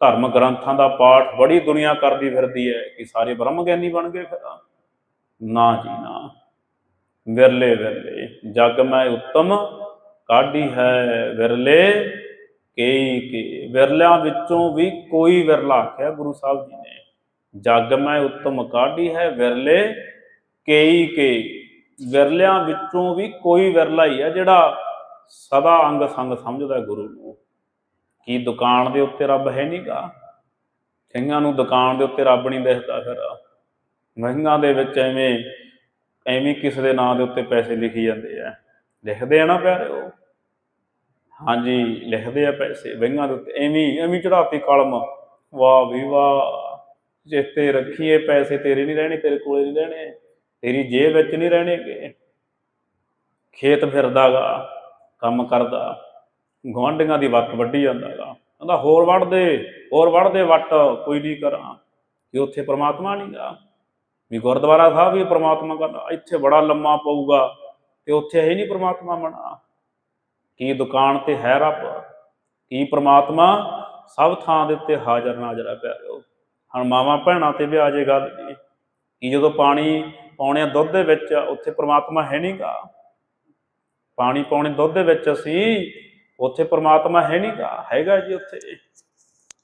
ਧਰਮ ਗ੍ਰੰਥਾਂ ਦਾ ਪਾਠ ਬੜੀ ਦੁਨੀਆ ਕਰਦੀ ਫਿਰਦੀ ਹੈ ਕਿ ਸਾਰੇ ਬ੍ਰਹਮ ਗਿਆਨੀ ਬਣ ਗਏ ਫਿਰ ਨਾ ਜੀ, ਨਾ। ਵਿਰਲੇ ਵਿਰਲੇ, ਜਗ ਮੈਂ ਉੱਤਮ ਕਾਢੀ ਹੈ। ਵਿਰਲੇ ਕਈ ਕੇ, ਵਿਰਲਿਆਂ ਵਿੱਚੋਂ ਵੀ ਕੋਈ ਵਿਰਲਾ ਆਖਿਆ ਗੁਰੂ ਸਾਹਿਬ ਜੀ ਨੇ। ਜਗ ਮੈਂ ਉੱਤਮ ਕਾਢੀ ਹੈ। ਵਿਰਲੇ ਕਈ ਕੇ। ਵਿਰਲਿਆਂ ਵਿੱਚੋਂ ਵੀ ਕੋਈ ਵਿਰਲਾ ਹੀ ਹੈ ਜਿਹੜਾ ਸਦਾ ਅੰਗ ਸੰਗ ਸਮਝਦਾ ਗੁਰੂ ਨੂੰ। ਕੀ ਦੁਕਾਨ ਦੇ ਉੱਤੇ ਰੱਬ ਹੈ ਨਹੀਂਗਾ ਕਈਆਂ ਨੂੰ ਦੁਕਾਨ ਦੇ ਉੱਤੇ ਰੱਬ ਨਹੀਂ ਦਿਖਦਾ ਫਿਰ। ਮਹਿੰਗਾਂ ਦੇ ਵਿੱਚ ਐਵੇਂ ਐਵੇਂ ਕਿਸੇ ਦੇ ਨਾਂ ਦੇ ਉੱਤੇ ਪੈਸੇ ਲਿਖੀ ਜਾਂਦੇ ਆ। ਲਿਖਦੇ ਆ ਨਾ ਪਿਆਰਿਓ? ਹਾਂਜੀ, ਲਿਖਦੇ ਆ ਪੈਸੇ ਵਹੀਆਂ ਦੇ ਉੱਤੇ। ਐਵੇਂ ਐਵੇਂ ਚੜਾਤੀ ਕਲਮ। ਵਾਹ ਵੀ ਵਾਹ। ਜਿੱਤੇ ਰੱਖੀਏ, ਪੈਸੇ ਤੇਰੇ ਨਹੀਂ ਰਹਿਣੇ, ਤੇਰੇ ਕੋਲੇ ਨਹੀਂ ਰਹਿਣੇ। ਤੇਰੀ ਜੇਬ ਵਿੱਚ ਨਹੀਂ ਰਹਿਣੇਗੇ ਖੇਤ ਫਿਰਦਾਗਾ, ਕੰਮ ਕਰਦਾ। ਗੁਆਂਢੀਆਂ ਦੀ ਵੱਟ ਵੱਢੀ ਜਾਂਦਾਗਾ। ਕਹਿੰਦਾ, ਹੋਰ ਵੱਢ ਦੇ, ਹੋਰ ਵੱਢ ਦੇ ਵੱਟ, ਕੋਈ ਨਹੀਂ ਕਰਾਂ। ਕਿ ਉੱਥੇ ਪ੍ਰਮਾਤਮਾ ਨਹੀਂਗਾ ਵੀ ਗੁਰਦੁਆਰਾ ਸਾਹਿਬ ਵੀ ਪ੍ਰਮਾਤਮਾ ਕਰਦਾ। ਇੱਥੇ ਬੜਾ ਲੰਮਾ ਪਊਗਾ ਤੇ ਉੱਥੇ ਹੈ ਨਹੀਂ ਪ੍ਰਮਾਤਮਾ ਬਣਾ ਕੀ ਦੁਕਾਨ ਤੇ ਹੈ ਰੱਬ? ਕੀ ਪ੍ਰਮਾਤਮਾ? ਸਭ ਥਾਂ ਦੇ ਉੱਤੇ ਹਾਜ਼ਰ ਨਾਜ਼ਰ ਹੈ ਪਿਆਰਿਓ। ਹੁਣ ਮਾਵਾਂ ਭੈਣਾਂ ਤੇ ਵੀ ਆ ਜੇ ਗੱਲ ਜੀ। ਕਿ ਜਦੋਂ ਪਾਣੀ ਪਾਉਣੇ ਆ ਦੁੱਧ ਦੇ ਵਿੱਚ ਉੱਥੇ ਪ੍ਰਮਾਤਮਾ ਹੈ ਨਹੀਂਗਾ ਪਾਣੀ ਪਾਉਣੇ ਦੁੱਧ ਦੇ ਵਿੱਚ ਅਸੀਂ ਉੱਥੇ ਪ੍ਰਮਾਤਮਾ ਹੈ ਨਹੀਂਗਾ ਹੈਗਾ ਜੀ ਉੱਥੇ।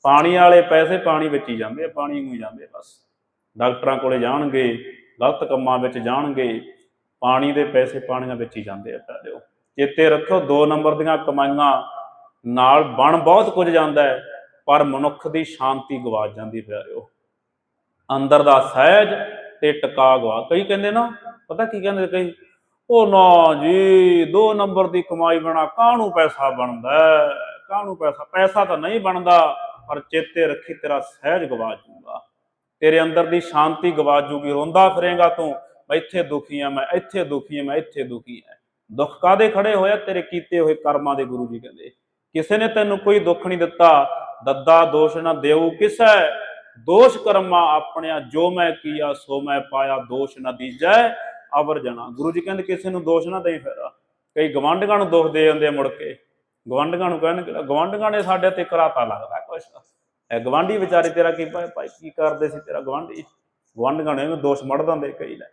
ਪਾਣੀ ਵਾਲੇ ਪੈਸੇ ਪਾਣੀ ਵਿੱਚ ਹੀ ਜਾਂਦੇ ਆ, ਪਾਣੀ ਨੂੰ ਹੀ ਜਾਂਦੇ ਬਸ। ਡਾਕਟਰਾਂ ਕੋਲੇ ਜਾਣਗੇ, ਗਲਤ ਕੰਮਾਂ ਵਿੱਚ ਜਾਣਗੇ, ਪਾਣੀ ਦੇ ਪੈਸੇ ਪਾਣੀਆਂ ਵਿੱਚ ਹੀ ਜਾਂਦੇ ਆ ਪਿਆਰਿਓ ਚੇਤੇ ਰੱਖੋ ਦੋ ਨੰਬਰ ਦੀਆਂ ਕਮਾਈਆਂ ਨਾਲ ਬਣ ਬਹੁਤ ਕੁਝ ਜਾਂਦਾ ਹੈ, ਪਰ ਮਨੁੱਖ ਦੀ ਸ਼ਾਂਤੀ ਗਵਾਚ ਜਾਂਦੀ ਪਿਆਰਿਓ। ਅੰਦਰ ਦਾ ਸਹਿਜ ਤੇ ਟਕਾ ਗਵਾ ਕਈ ਕਹਿੰਦੇ ਨਾ, ਪਤਾ ਕੀ ਕਹਿੰਦੇ ਕਈ? ਉਹ ਨਾ ਜੀ, ਦੋ ਨੰਬਰ ਦੀ ਕਮਾਈ ਬਣਾ, ਕਾਹਨੂੰ ਪੈਸਾ ਬਣਦਾ ਹੈ? ਕਾਹਨੂੰ ਪੈਸਾ? ਪੈਸਾ ਤਾਂ ਨਹੀਂ ਬਣਦਾ, ਪਰ ਚੇਤੇ ਰੱਖੀ ਤੇਰਾ ਸਹਿਜ ਗਵਾ ਜੂਗਾ ਤੇਰੇ ਅੰਦਰ ਦੀ ਸ਼ਾਂਤੀ ਗਵਾ ਜੂਗੀ ਰੋਂਦਾ ਫਿਰੇਗਾ ਤੂੰ, ਮੈਂ ਇੱਥੇ ਦੁਖੀ ਆ ਮੈਂ ਇੱਥੇ ਦੁਖੀ ਆ ਮੈਂ ਇੱਥੇ ਦੁਖੀ ਆ ਦੁੱਖ ਕਾਦੇ ਖੜੇ ਹੋਇਆ? ਤੇਰੇ ਕੀਤੇ ਹੋਏ ਕਰਮਾਂ ਦੇ ਗੁਰੂ ਜੀ ਕਹਿੰਦੇ। ਕਿਸੇ ਨੇ ਤੈਨੂੰ ਕੋਈ ਦੁੱਖ ਨਹੀਂ ਦਿੱਤਾ, ਦੱਦਾ ਦੋਸ਼ ਨਾ ਦੇਉ ਕਿਸੈ। ਦੋਸ਼ ਕਰਮਾ ਆਪਣਿਆ ਜੋ ਮੈਂ ਕੀਆ, ਸੋ ਮੈਂ ਪਾਇਆ ਦੋਸ਼ ਨਾ ਦੀਜੈ, ਅਵਰ ਜਣਾ ਗੁਰੂ ਜੀ ਕਹਿੰਦੇ, ਕਿਸੇ ਨੂੰ ਦੋਸ਼ ਨਾ ਦੇਈ ਫਿਰ। ਕਈ ਗਵਾਂਢੀਆਂ ਨੂੰ ਦੋਸ਼ ਦੇ ਜਾਂਦੇ ਮੁੜ ਕੇ। ਗਵਾਂਢੀਆਂ ਨੂੰ ਕਹਿੰਦੇ ਗਵਾਂਢੀਆਂ ਨੇ ਸਾਡੇ ਤੇ ਕਰਾਤਾ ਲੱਗਦਾ ਕੁਛ। ਇਹ ਗਵਾਂਢੀ ਵਿਚਾਰੇ, ਤੇਰਾ ਕੀ ਭਾਈ ਕੀ ਕਰਦੇ ਸੀ ਤੇਰਾ ਗਵਾਂਢੀ? ਗਵਾਂਢੀਆਂ ਨੇ ਦੋਸ਼ ਮੜ ਦਿੰਦੇ ਕਈ ਲੈ।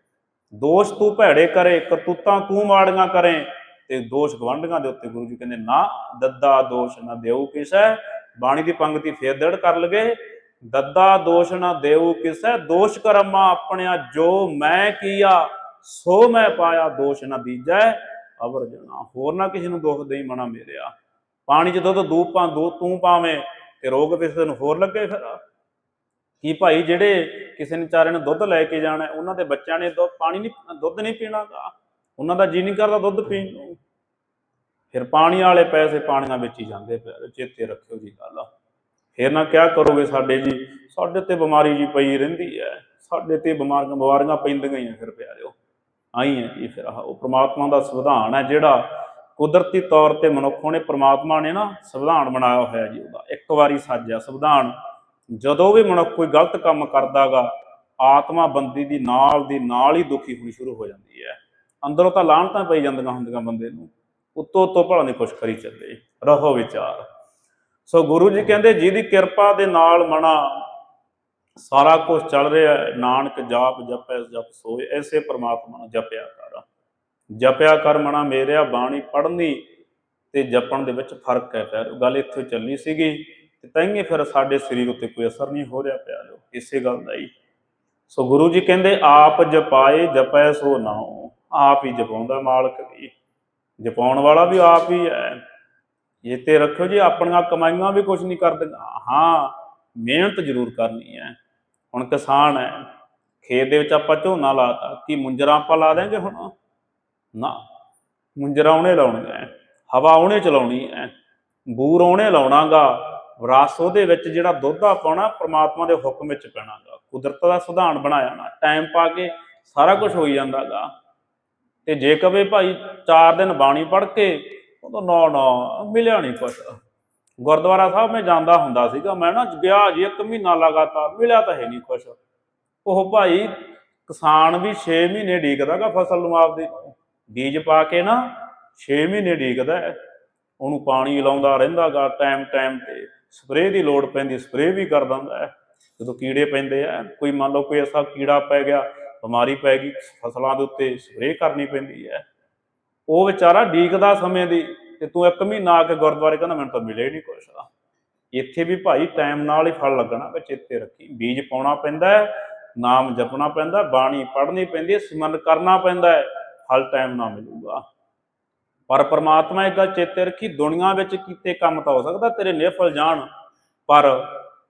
ਦੋਸ਼ ਤੂੰ ਭੈੜੇ ਕਰੇ, ਕਰਤੂਤਾਂ ਤੂੰ ਮਾੜੀਆਂ ਕਰੇ। ਤੇ ਦੋਸ਼ ਗਵਾਂਢੀਆਂ ਦੇ ਉੱਤੇ ਗੁਰੂ ਜੀ ਕਹਿੰਦੇ, ਨਾ ਦੱਦਾ ਦੋਸ਼ ਨਾ ਦੇਉ ਕਿਸੈ। ਬਾਣੀ ਦੀ ਪੰਗਤੀ ਫੇਰ ਦੜ ਕਰ ਲਗੇ। ਦੱਦਾ ਦੋਸ਼ ਨਾ ਦੇਉ ਕਿਸੈ, ਦੋਸ਼ ਕਰਮਾ ਆਪਣਿਆ ਜੋ ਮੈਂ ਕੀਆ, ਸੋ ਮੈਂ ਪਾਇਆ ਦੋਸ਼ ਨਾ ਦੀਜੈ, ਅਵਰ ਜਣਾ ਹੋਰ ਨਾ ਕਿਸੇ ਨੂੰ ਦੋਸ਼ ਦੇਈ ਮਨਾ ਮੇਰਿਆ। ਪਾਣੀ 'ਚ ਦੁੱਧ ਦੂਪ ਦੋ ਤੂੰ ਪਾਵੇਂ, ਤੇ ਰੋਗ ਕਿਸੇ ਨੂੰ ਹੋਰ ਲੱਗੇ ਫਿਰ? ਕੀ ਭਾਈ ਜਿਹੜੇ ਕਿਸੇ ਨੇ ਚਾਰੇ ਨੇ ਦੁੱਧ ਲੈ ਕੇ ਜਾਣਾ, ਉਹਨਾਂ ਦੇ ਬੱਚਿਆਂ ਨੇ ਦੁੱਧ, ਪਾਣੀ ਨਹੀਂ, ਦੁੱਧ ਨਹੀਂ ਪੀਣਾਗਾ। ਉਹਨਾਂ ਦਾ ਜੀ ਨਹੀਂ ਕਰਦਾ ਦੁੱਧ ਪੀਣ ਨੂੰ। ਫਿਰ ਪਾਣੀ ਵਾਲੇ ਪੈਸੇ ਪਾਣੀਆਂ ਵਿੱਚ ਹੀ ਜਾਂਦੇ ਪਏ ਚੇਤੇ ਰੱਖਿਓ ਜੀ ਗੱਲ। ਫਿਰ ਨਾ ਕਿਆ ਕਰੋਗੇ ਸਾਡੇ ਜੀ? ਸਾਡੇ ਤੇ ਬਿਮਾਰੀ ਜੀ ਪਈ ਰਹਿੰਦੀ ਹੈ ਸਾਡੇ ਤੇ ਬਿਮਾਰੀਆਂ ਬਿਮਾਰੀਆਂ ਪੈਂਦੀਆਂ ਹੀ ਆ ਫਿਰ ਪਿਆਰਿਓ। ਆਈ ਹੈ ਜੀ ਫਿਰ ਆਹ, ਉਹ ਪ੍ਰਮਾਤਮਾ ਦਾ ਸੰਵਿਧਾਨ ਹੈ ਜਿਹੜਾ ਕੁਦਰਤੀ ਤੌਰ ਤੇ ਮਨੁੱਖੋਂ ਨੇ, ਪ੍ਰਮਾਤਮਾ ਨੇ ਨਾ ਸੰਵਿਧਾਨ ਬਣਾਇਆ ਹੋਇਆ ਜੀ ਉਹਦਾ। ਇੱਕ ਵਾਰੀ ਸਾਜਿਆ ਸੰਵਿਧਾਨ। ਜਦੋਂ ਵੀ ਮਨੁੱਖ ਕੋਈ ਗਲਤ ਕੰਮ ਕਰਦਾਗਾ, ਆਤਮਾ ਬੰਦੀ ਦੀ ਨਾਲ ਦੀ ਨਾਲ ਹੀ ਦੁਖੀ ਹੋਣੀ ਸ਼ੁਰੂ ਹੋ ਜਾਂਦੀ ਹੈ ਅੰਦਰੋਂ ਤਾਂ ਲਾਹਣਤਾਂ ਪਈ ਜਾਂਦੀਆਂ ਹੁੰਦੀਆਂ ਬੰਦੇ ਨੂੰ। ਉੱਤੋਂ ਉੱਤੋਂ ਭਲਾ ਦੀ ਕੁਛ ਕਰੀ ਚੱਲੇ ਰਹੋ ਵਿਚਾਰ। ਸੋ ਗੁਰੂ ਜੀ ਕਹਿੰਦੇ, ਜਿਹਦੀ ਕਿਰਪਾ ਦੇ ਨਾਲ ਮਣਾ, ਸਾਰਾ ਕੁਝ ਚੱਲ ਰਿਹਾ ਨਾਨਕ ਜਾਪ ਜਪੈ, ਜਪ ਸੋਏ, ਐਸੇ ਪ੍ਰਮਾਤਮਾ ਨੂੰ ਜਪਿਆ ਕਰ। ਜਪਿਆ ਕਰ ਮਨਾ ਮੇਰਿਆ ਬਾਣੀ ਪੜ੍ਹਨੀ ਤੇ ਜਪਣ ਦੇ ਵਿੱਚ ਫ਼ਰਕ ਹੈ। ਫਿਰ ਗੱਲ ਇੱਥੇ ਚੱਲਣੀ ਸੀਗੀ ਤੇ ਤਾਈਏ ਫਿਰ ਸਾਡੇ ਸਰੀਰ ਉੱਤੇ ਕੋਈ ਅਸਰ ਨਹੀਂ ਹੋ ਰਿਹਾ ਪਿਆ ਲੋ ਇਸੇ ਗੱਲ ਦਾ ਹੀ। ਸੋ ਗੁਰੂ ਜੀ ਕਹਿੰਦੇ, ਆਪ ਜਪਾਏ, ਜਪੈ ਸੋ ਨਾਉ। ਆਪ ਹੀ ਜਪਾਉਂਦਾ ਮਾਲਕ ਵੀ। ਜਪਾਉਣ ਵਾਲਾ ਵੀ ਆਪ ਹੀ ਹੈ। ਇਹ ਤੇ ਰੱਖਿਓ ਜੀ ਆਪਣੀਆਂ ਕਮਾਈਆਂ ਵੀ ਕੁਝ ਨਹੀਂ ਕਰਦੀਆਂ ਹਾਂ ਮਿਹਨਤ ਜ਼ਰੂਰ ਕਰਨੀ ਹੈ। ਹੁਣ ਕਿਸਾਨ ਹੈ ਖੇਤ ਦੇ ਵਿੱਚ ਆਪਾਂ ਝੋਨਾ ਲਾਤਾ ਕੀ ਮੁੰਜਰਾ ਆਪਾਂ ਲਾ ਦੇਾਂਗੇ ਹੁਣ? ਨਾ ਮੁੰਜਰਾ ਉਹਨੇ ਲਾਉਣੀਆਂ ਹੈ, ਹਵਾ ਉਹਨੇ ਚਲਾਉਣੀ ਹੈ ਬੂਰ ਉਹਨੇ ਲਾਉਣਾਗਾ ਰਸ ਉਹਦੇ ਵਿੱਚ ਜਿਹੜਾ ਦੁੱਧ ਆ ਪਾਉਣਾ ਪ੍ਰਮਾਤਮਾ ਦੇ ਹੁਕਮ ਵਿੱਚ ਪੈਣਾਗਾ। ਕੁਦਰਤ ਦਾ ਸੁਧਾਨ ਬਣਾ ਜਾਣਾ ਟਾਈਮ ਪਾ ਕੇ ਸਾਰਾ ਕੁਝ ਹੋਈ ਜਾਂਦਾਗਾ। ਤੇ ਜੇ ਕਵੇ ਭਾਈ 4 ਦਿਨ ਬਾਣੀ ਪੜ੍ਹ ਕੇ ਉਦੋਂ ਨਾ ਨਾ, ਮਿਲਿਆ ਨਹੀਂ ਕੁਛ। ਗੁਰਦੁਆਰਾ ਸਾਹਿਬ ਮੈਂ ਜਾਂਦਾ ਹੁੰਦਾ ਸੀਗਾ, ਮੈਂ ਨਾ ਗਿਆ ਜੀ ਇੱਕ ਮਹੀਨਾ ਲਗਾਤਾਰ, ਮਿਲਿਆ ਤਾਂ ਹੈ ਨਹੀਂ ਕੁਛ। ਉਹ ਭਾਈ ਕਿਸਾਨ ਵੀ 6 ਮਹੀਨੇ ਡੀਕਦਾਗਾ ਫਸਲ ਨੂੰ ਆਪਦੇ। ਬੀਜ ਪਾ ਕੇ ਨਾ 6 ਮਹੀਨੇ ਡੀਕਦਾ ਉਹਨੂੰ ਪਾਣੀ ਲਾਉਂਦਾ ਰਹਿੰਦਾਗਾ ਟਾਈਮ ਟਾਈਮ ਤੇ। ਸਪਰੇਅ ਦੀ ਲੋੜ ਪੈਂਦੀ, ਸਪਰੇਅ ਵੀ ਕਰ ਦਿੰਦਾ ਜਦੋਂ ਕੀੜੇ ਪੈਂਦੇ ਆ, ਕੋਈ ਮੰਨ ਲਓ ਕੋਈ ਐਸਾ ਕੀੜਾ ਪੈ ਗਿਆ, ਬਿਮਾਰੀ ਪੈ ਗਈ, ਫਸਲਾਂ ਦੇ ਉੱਤੇ ਸਪਰੇਅ ਕਰਨੀ ਪੈਂਦੀ ਹੈ। ਉਹ ਵਿਚਾਰਾ ਡੀਕਦਾ ਸਮੇਂ ਦੀ ਤੇ ਤੂੰ ਇੱਕ ਮਹੀਨਾ ਆ ਕੇ ਗੁਰਦੁਆਰੇ ਕਹਿੰਦਾ ਮੈਨੂੰ ਤਾਂ ਮਿਲੇ ਨਹੀਂ ਕੁਛ। ਇੱਥੇ ਵੀ ਭਾਈ ਟਾਈਮ ਨਾਲ ਹੀ ਫਲ ਲੱਗਣਾ ਵੀ ਚੇਤੇ ਰੱਖੀ। ਬੀਜ ਪਾਉਣਾ ਪੈਂਦਾ ਹੈ, ਨਾਮ ਜਪਣਾ ਪੈਂਦਾ ਬਾਣੀ ਪੜ੍ਹਨੀ ਪੈਂਦੀ ਹੈ, ਸਿਮਰਨ ਕਰਨਾ ਪੈਂਦਾ ਹੈ, ਫਲ ਟਾਈਮ ਨਾਲ ਮਿਲੂਗਾ। ਪਰ ਪ੍ਰਮਾਤਮਾ ਇੱਕ ਗੱਲ ਚੇਤੇ ਰੱਖੀ, ਦੁਨੀਆ ਵਿੱਚ ਕੀਤੇ ਕੰਮ ਤਾਂ ਹੋ ਸਕਦਾ, ਤੇਰੇ ਨਿਫਲ ਜਾਣ। ਪਰ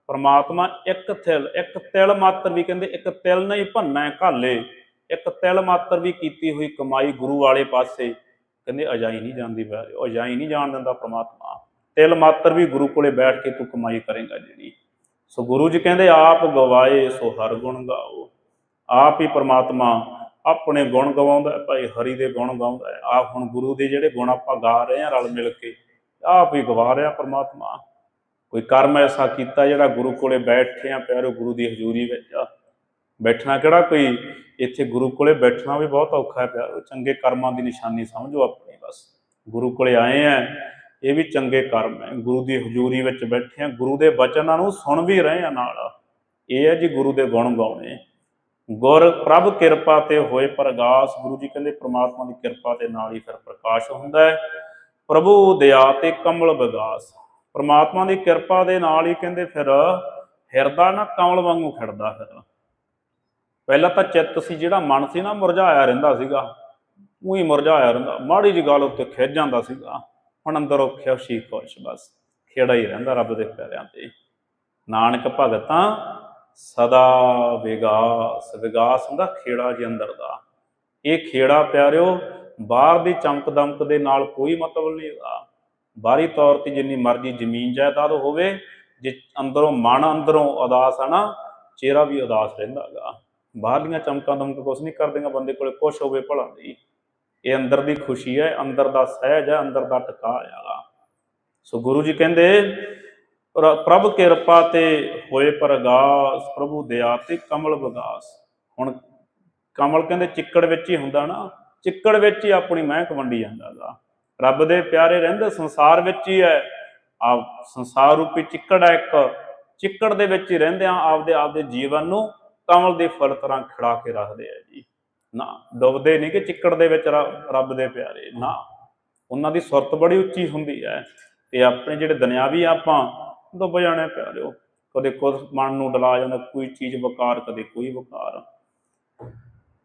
ਪ੍ਰਮਾਤਮਾ ਇੱਕ ਤਿਲ ਇੱਕ ਤਿਲ ਮਾਤਰ ਵੀ ਕਹਿੰਦੇ, ਇੱਕ ਤਿਲ ਨਹੀਂ ਭੰਨਾ ਘਾਲੇ, ਇੱਕ ਤਿਲ ਮਾਤਰ ਵੀ ਕੀਤੀ ਹੋਈ ਕਮਾਈ ਗੁਰੂ ਵਾਲੇ ਪਾਸੇ। ਕਹਿੰਦੇ ਅਜਾਈ ਨਹੀਂ ਜਾਂਦੀ ਵੈ ਅਜਾਈ ਨਹੀਂ ਜਾਣ ਦਿੰਦਾ ਪ੍ਰਮਾਤਮਾ। ਤਿਲ ਮਾਤਰ ਵੀ ਗੁਰੂ ਕੋਲੇ ਬੈਠ ਕੇ ਤੂੰ ਕਮਾਈ ਕਰੇਗਾ ਜਿਹੜੀ। ਸੋ ਗੁਰੂ ਜੀ ਕਹਿੰਦੇ, ਆਪ ਗਵਾਏ ਸੋ ਹਰ ਗੁਣ ਗਾਓ। ਆਪ ਹੀ ਪ੍ਰਮਾਤਮਾ ਆਪਣੇ ਗੁਣ ਗਵਾਉਂਦਾ ਭਾਈ ਹਰੀ ਦੇ ਗੁਣ ਗਾਉਂਦਾ ਆਪ ਹੁਣ ਗੁਰੂ ਦੇ ਜਿਹੜੇ ਗੁਣ ਆਪਾਂ ਗਾ ਰਹੇ ਹਾਂ ਰਲ ਮਿਲ ਕੇ, ਆਪ ਹੀ ਗਵਾ ਰਿਹਾ ਪ੍ਰਮਾਤਮਾ। ਕੋਈ ਕਰਮ ਐਸਾ ਕੀਤਾ ਜਿਹੜਾ ਗੁਰੂ ਕੋਲੇ ਬੈਠੇ ਆ ਪਿਆਰੋ ਗੁਰੂ ਦੀ ਹਜ਼ੂਰੀ ਵਿੱਚ ਬੈਠਣਾ ਕਿਹੜਾ ਕੋਈ? ਇੱਥੇ ਗੁਰੂ ਕੋਲੇ ਬੈਠਣਾ ਵੀ ਬਹੁਤ ਔਖਾ ਹੈ, ਪਿਆਰੋ। ਚੰਗੇ ਕਰਮਾਂ ਦੀ ਨਿਸ਼ਾਨੀ ਸਮਝੋ ਆਪਣੀ ਬਸ। ਗੁਰੂ ਕੋਲੇ ਆਏ ਆ ਇਹ ਵੀ ਚੰਗੇ ਕਰਮ ਹੈ ਗੁਰੂ ਦੀ ਹਜ਼ੂਰੀ ਵਿੱਚ ਬੈਠੇ ਆ, ਗੁਰੂ ਦੇ ਬਚਨਾਂ ਨੂੰ ਸੁਣ ਵੀ ਰਹੇ ਆ ਨਾਲ। ਇਹ ਹੈ ਜੀ ਗੁਰੂ ਦੇ ਗੁਣ ਗਾਉਣੇ। ਗੁਰ ਪ੍ਰਭ ਕਿਰਪਾ ਤੇ ਹੋਏ ਪ੍ਰਗਾਸ। ਗੁਰੂ ਜੀ ਕਹਿੰਦੇ ਪ੍ਰਮਾਤਮਾ ਦੀ ਕਿਰਪਾ ਦੇ ਨਾਲ ਹੀ ਫਿਰ ਪ੍ਰਕਾਸ਼ ਹੁੰਦਾ ਹੈ ਪ੍ਰਭੂ ਦਇਆ ਤੇ ਕਮਲ ਵਿਗਾਸ। ਪ੍ਰਮਾਤਮਾ ਦੀ ਕਿਰਪਾ ਦੇ ਨਾਲ ਹੀ ਕਹਿੰਦੇ ਫਿਰ ਹਿਰਦਾ ਨਾ ਕਮਲ ਵਾਂਗੂ ਖਿੜਦਾ ਫਿਰ। ਪਹਿਲਾਂ ਤਾਂ ਚਿੱਤ ਸੀ, ਜਿਹੜਾ ਮਨ ਸੀ ਨਾ, ਮੁਰਝਾਇਆ ਰਹਿੰਦਾ ਸੀਗਾ। ਉਹੀ ਮੁਰਝਾਇਆ ਰਹਿੰਦਾ। ਮਾੜੀ ਜੀ ਗੱਲ ਉੱਤੇ ਖਿੱਚ ਜਾਂਦਾ ਸੀਗਾ। ਹੁਣ ਅੰਦਰੋਂ ਖੁਸ਼ੀ, ਖੁਸ਼, ਬਸ। ਖੇੜਾ ਹੀ ਰਹਿੰਦਾ ਰੱਬ ਦੇ ਪਿਆਰਿਆਂ ਤੇ। ਨਾਨਕ ਭਗਤਾਂ ਸਦਾ ਵਿਗਾਸ ਵਿਗਾਸ ਹੁੰਦਾ ਖੇੜਾ ਜੀ ਅੰਦਰ ਦਾ। ਇਹ ਖੇੜਾ ਪਿਆਰਿਓ, ਬਾਹਰ ਦੀ ਚਮਕ ਦਮਕ ਦੇ ਨਾਲ ਕੋਈ ਮਤਲਬ ਨਹੀਂ ਹੈਗਾ। ਬਾਹਰੀ ਤੌਰ ਤੇ ਜਿੰਨੀ ਮਰਜ਼ੀ ਜ਼ਮੀਨ ਜਾਇਦਾਦ ਹੋਵੇ, ਜੇ ਅੰਦਰੋਂ ਮਨ ਅੰਦਰੋਂ ਉਦਾਸ ਆ ਨਾ, ਚਿਹਰਾ ਵੀ ਉਦਾਸ ਰਹਿੰਦਾਗਾ ਬਾਹਰਲੀਆਂ ਚਮਕਾਂ ਦਮਕ ਕੁਛ ਨਹੀਂ ਕਰਦੀਆਂ, ਬੰਦੇ ਕੋਲੇ ਕੁਛ ਹੋਵੇ ਭਲਾ ਦੀ ਇਹ ਅੰਦਰ ਦੀ ਖੁਸ਼ੀ ਹੈ, ਅੰਦਰ ਦਾ ਸਹਿਜ ਹੈ, ਅੰਦਰ ਦਾ ਟਿਕਾ ਹੈਗਾ ਸੋ ਗੁਰੂ ਜੀ ਕਹਿੰਦੇ, ਪ੍ਰਭ ਕਿਰਪਾ ਤੇ ਹੋਏ ਪ੍ਰਗਾਸ, ਪ੍ਰਭੂ ਦਇਆ ਤੇ ਕਮਲ ਵਿਗਾਸ ਹੁਣ ਕਮਲ ਕਹਿੰਦੇ ਚਿੱਕੜ ਵਿੱਚ ਹੀ ਹੁੰਦਾ ਨਾ, ਚਿੱਕੜ ਵਿੱਚ ਹੀ ਆਪਣੀ ਮਹਿਕ ਵੰਡੀ ਜਾਂਦਾ ਜਾਂਦਾਗਾ ਰੱਬ ਦੇ ਪਿਆਰੇ ਰਹਿੰਦੇ ਸੰਸਾਰ ਵਿੱਚ ਹੀ ਹੈ। ਆ ਸੰਸਾਰ ਰੂਪੀ ਚਿੱਕੜ ਹੈ ਇੱਕ। ਚਿੱਕੜ ਦੇ ਵਿੱਚ ਹੀ ਰਹਿੰਦੇ ਆ, ਆਪਦੇ ਆਪਦੇ ਜੀਵਨ ਨੂੰ। ਕਮਲ ਦੇ ਫਲ ਤਰ੍ਹਾਂ ਖਿੜਾ ਕੇ ਰੱਖਦੇ ਆ ਜੀ। ਨਾ, ਡੁੱਬਦੇ ਨਹੀਂ ਕਿ ਚਿੱਕੜ ਦੇ ਵਿੱਚ ਰੱਬ ਦੇ ਪਿਆਰੇ। ਨਾ, ਉਹਨਾਂ ਦੀ ਸੁਰਤ ਬੜੀ ਉੱਚੀ ਹੁੰਦੀ ਹੈ ਤੇ ਆਪਣੇ ਜਿਹੜੇ ਦੁਨਿਆਵੀ ਆਪਾਂ, ਡੁੱਬ ਜਾਣੇ ਪਿਆਰਿਓ। ਕਦੇ ਕੁਝ ਮਨ ਨੂੰ ਡਲਾ ਜਾਂਦਾ, ਕੋਈ ਚੀਜ਼ ਵਕਾਰ, ਕਦੇ ਕੋਈ ਵਕਾਰ।